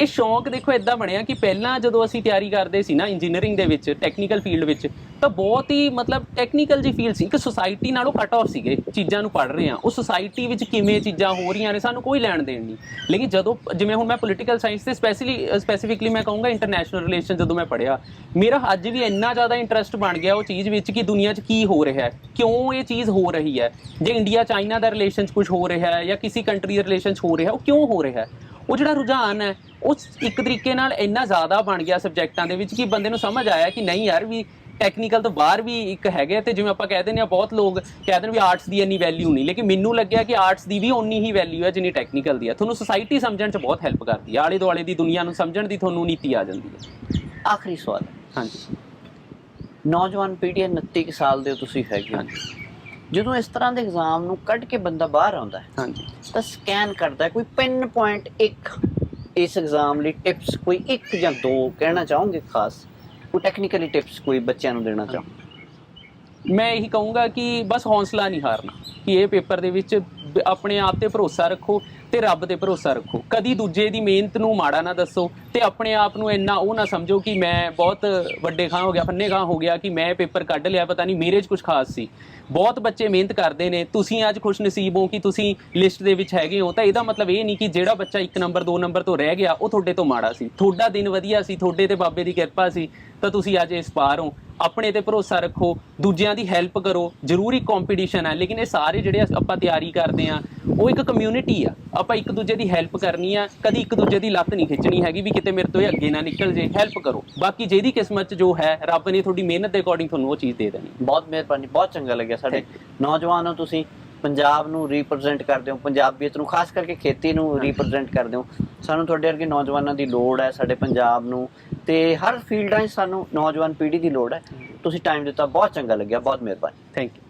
ਇਹ ਸ਼ੌਂਕ ਦੇਖੋ ਇਦਾਂ ਬਣਿਆ ਕਿ ਪਹਿਲਾਂ ਜਦੋਂ ਅਸੀਂ ਤਿਆਰੀ ਕਰਦੇ ਸੀ ਨਾ ਇੰਜੀਨੀਅਰਿੰਗ ਦੇ ਵਿੱਚ ਟੈਕਨੀਕਲ ਫੀਲਡ ਵਿੱਚ, ਤਾਂ ਬਹੁਤ ਹੀ ਮਤਲਬ ਟੈਕਨੀਕਲ ਜੀ ਫੀਲਡ ਸੀ। ਕਿ ਸੁਸਾਇਟੀ ਨਾਲੋਂ ਕੱਟ ਆਫ ਸੀਗੇ, ਚੀਜ਼ਾਂ ਨੂੰ ਪੜ੍ਹ ਰਹੇ ਆ ਉਹ ਸੁਸਾਇਟੀ ਵਿੱਚ ਕਿਵੇਂ ਚੀਜ਼ਾਂ ਹੋ ਰਹੀਆਂ ਨੇ, ਸਾਨੂੰ ਕੋਈ ਲੈਣ ਦੇਣ ਨਹੀਂ। ਲੇਕਿਨ ਜਦੋਂ, ਜਿਵੇਂ ਹੁਣ ਮੈਂ ਪੋਲੀਟੀਕਲ ਸਾਇੰਸ ਤੇ ਸਪੈਸ਼ਲੀ ਸਪੈਸੀਫਿਕਲੀ ਮੈਂ ਕਹੂੰਗਾ ਇੰਟਰਨੈਸ਼ਨਲ ਰਿਲੇਸ਼ਨ ਜਦੋਂ ਮੈਂ ਪੜ੍ਹਿਆ, ਮੇਰਾ ਅੱਜ ਵੀ ਇੰਨਾ ਜ਼ਿਆਦਾ ਇੰਟਰਸਟ ਬਣ ਗਿਆ ਉਹ ਚੀਜ਼ ਵਿੱਚ ਕਿ ਦੁਨੀਆ 'ਚ ਕੀ ਹੋ ਰਿਹਾ ਹੈ, ਕਿਉਂ ਇਹ ਚੀਜ਼ ਹੋ ਰਹੀ ਹੈ। ਜੇ ਇੰਡੀਆ ਚਾਈਨਾ ਦਾ ਰਿਲੇਸ਼ਨ 'ਚ ਕੁਝ ਹੋ ਰਿਹਾ ਹੈ ਜਾਂ ਕਿਸੇ ਕੰਟਰੀ ਦੇ ਰਿਲੇਸ਼ਨ 'ਚ ਹੋ ਰਿਹਾ, ਉਹ ਕਿਉਂ ਹੋ ਰਿਹਾ ਹੈ? ਉਹ ਜਿਹੜਾ ਰੁਝਾਨ ਹੈ ਉਹ ਇੱਕ ਤਰੀਕੇ ਨਾਲ ਇੰਨਾ ਜ਼ਿਆਦਾ ਬਣ ਗਿਆ ਸਬਜੈਕਟਾਂ ਦੇ ਵਿੱਚ ਕਿ ਬੰਦੇ ਨੂੰ ਸਮਝ ਆਇਆ ਕਿ ਨਹੀਂ ਯਾਰ ਵੀ ਟੈਕਨੀਕਲ ਤੋਂ ਬਾਹਰ ਵੀ ਇੱਕ ਹੈਗੇ ਤੇ ਜਿਵੇਂ ਆਪਾਂ ਕਹਿੰਦੇ ਨੇ ਬਹੁਤ ਲੋਕ ਕਹਿੰਦੇ ਨੇ ਵੀ ਆਰਟਸ ਦੀ ਇੰਨੀ ਵੈਲਿਊ ਨਹੀਂ ਲੇਕਿਨ ਮੈਨੂੰ ਲੱਗਿਆ ਕਿ ਆਰਟਸ ਦੀ ਵੀ ਓਨੀ ਹੀ ਵੈਲਿਊ ਹੈ ਜਿੰਨੀ ਟੈਕਨੀਕਲ ਦੀ ਹੈ ਤੁਹਾਨੂੰ ਸੁਸਾਇਟੀ ਸਮਝਣ 'ਚ ਬਹੁਤ ਹੈਲਪ ਕਰਦੀ ਹੈ ਆਲੇ ਦੁਆਲੇ ਦੀ ਦੁਨੀਆ ਨੂੰ ਸਮਝਣ ਦੀ ਤੁਹਾਨੂੰ ਨੀਤੀ ਆ ਜਾਂਦੀ ਹੈ ਆਖਰੀ ਸਵਾਲ। ਹਾਂਜੀ। ਨੌਜਵਾਨ ਪੀੜ੍ਹੀ 29 ਕੁ ਸਾਲ ਦੇ ਤੁਸੀਂ ਹੈਗੇ ਹੋ। ਜਦੋਂ ਇਸ ਤਰ੍ਹਾਂ ਦੇ ਐਗਜ਼ਾਮ ਨੂੰ ਕੱਢ ਕੇ ਬੰਦਾ ਬਾਹਰ ਆਉਂਦਾ ਹੈ ਹਾਂਜੀ। ਤਾਂ ਸਕੈਨ ਕਰਦਾ ਹੈ ਕੋਈ ਪਿੰਨ ਪੁਆਇੰਟ ਇੱਕ ਇਸ ਐਗਜ਼ਾਮ ਲਈ ਟਿਪਸ ਕੋਈ ਇੱਕ ਜਾਂ ਦੋ ਕਹਿਣਾ ਚਾਹੋਗੇ ਖਾਸ? ਕੋਈ ਟੈਕਨੀਕਲੀ ਟਿਪਸ ਕੋਈ ਬੱਚਿਆਂ ਨੂੰ ਦੇਣਾ ਚਾਹੋ ਮੈਂ ਇਹੀ ਕਹੂੰਗਾ ਕਿ ਬਸ ਹੌਸਲਾ ਨਹੀਂ ਹਾਰਨਾ ਕਿ ਇਹ ਪੇਪਰ ਦੇ ਵਿੱਚ ਆਪਣੇ ਆਪ ਤੇ ਭਰੋਸਾ ਰੱਖੋ ਤੇ ਰੱਬ ਤੇ ਭਰੋਸਾ ਰੱਖੋ। ਕਦੀ ਦੂਜੇ ਦੀ ਮਿਹਨਤ ਨੂੰ ਮਾੜਾ ਨਾ ਦੱਸੋ ਤੇ ਆਪਣੇ ਆਪ ਨੂੰ ਇੰਨਾ ਉਹ ਨਾ ਸਮਝੋ ਕਿ ਮੈਂ ਬਹੁਤ ਵੱਡੇ ਖਾਂ ਹੋ ਗਿਆ, ਫੰਨੇ ਖਾਂ ਹੋ ਗਿਆ ਕਿ ਮੈਂ ਪੇਪਰ ਕੱਢ ਲਿਆ, ਪਤਾ ਨਹੀਂ ਮੇਰੇ 'ਚ ਕੁਝ ਖਾਸ ਸੀ। ਬਹੁਤ ਬੱਚੇ ਮਿਹਨਤ ਕਰਦੇ ਨੇ, ਤੁਸੀਂ ਅੱਜ ਖੁਸ਼ ਨਸੀਬ ਹੋ ਕਿ ਤੁਸੀਂ ਲਿਸਟ ਦੇ ਵਿੱਚ ਹੈਗੇ ਹੋ, ਤਾਂ ਇਹਦਾ ਮਤਲਬ ਇਹ ਨਹੀਂ ਕਿ ਜਿਹੜਾ ਬੱਚਾ 1 ਨੰਬਰ 2 ਨੰਬਰ ਤੋਂ ਰਹਿ ਗਿਆ, ਉਹ ਤੁਹਾਡੇ ਤੋਂ ਮਾੜਾ ਸੀ। ਤੁਹਾਡਾ ਦਿਨ ਵਧੀਆ ਸੀ, ਤੁਹਾਡੇ ਤੇ ਬਾਬੇ ਦੀ ਕਿਰਪਾ ਸੀ, ਤਾਂ ਤੁਸੀਂ ਅੱਜ ਇਸ ਪਾਰ ਹੋ। ਆਪਣੇ ਤੇ ਭਰੋਸਾ ਰੱਖੋ, ਦੂਜਿਆਂ ਦੀ ਹੈਲਪ ਕਰੋ, ਜ਼ਰੂਰੀ ਕੰਪੀਟੀਸ਼ਨ ਹੈ, ਲੇਕਿਨ ਇਹ ਸਾਰੇ ਜਿਹੜੇ ਆਪਾਂ ਤਿਆਰੀ ਕਰਦੇ ਆ ਉਹ ਇੱਕ ਕਮਿਊਨਿਟੀ ਆ। ਆਪਾਂ ਇੱਕ ਦੂਜੇ ਦੀ ਹੈਲਪ ਕਰਨੀ ਆ ਕਦੀ ਇੱਕ ਦੂਜੇ ਦੀ ਲੱਤ ਨਹੀਂ ਖਿੱਚਣੀ ਹੈਗੀ ਵੀ ਕਿਤੇ ਮੇਰੇ ਤੋਂ ਇਹ ਅੱਗੇ ਨਾ ਨਿਕਲ ਜੇ। ਹੈਲਪ ਕਰੋ। ਬਾਕੀ ਜਿਹਦੀ ਕਿਸਮਤ 'ਚ ਜੋ ਹੈ ਰੱਬ ਨੇ ਤੁਹਾਡੀ ਮਿਹਨਤ ਦੇ ਅਕੋਰਡਿੰਗ ਤੁਹਾਨੂੰ ਉਹ ਚੀਜ਼ ਦੇ ਦੇਣੀ। ਬਹੁਤ ਮਿਹਰਬਾਨੀ ਬਹੁਤ ਚੰਗਾ ਲੱਗਿਆ ਸਾਡੇ ਨੌਜਵਾਨ ਹੋ ਤੁਸੀਂ। ਪੰਜਾਬ ਨੂੰ ਰਿਪਰੈਜ਼ੈਂਟ ਕਰਦੇ ਹੋ ਪੰਜਾਬੀਅਤ ਨੂੰ ਖਾਸ ਕਰਕੇ ਖੇਤੀ ਨੂੰ ਰਿਪਰੈਜ਼ੈਂਟ ਕਰਦੇ ਹੋ। ਸਾਨੂੰ ਤੁਹਾਡੇ ਵਰਗੇ ਨੌਜਵਾਨਾਂ ਦੀ ਲੋੜ ਹੈ ਸਾਡੇ ਪੰਜਾਬ ਨੂੰ। ਤੇ ਹਰ ਫੀਲਡਾਂ 'ਚ ਸਾਨੂੰ ਨੌਜਵਾਨ ਪੀੜ੍ਹੀ ਦੀ ਲੋੜ ਹੈ। ਤੁਸੀਂ ਟਾਈਮ ਦਿੱਤਾ ਬਹੁਤ ਚੰਗਾ ਲੱਗਿਆ ਬਹੁਤ ਮਿਹਰਬਾਨੀ। Thank you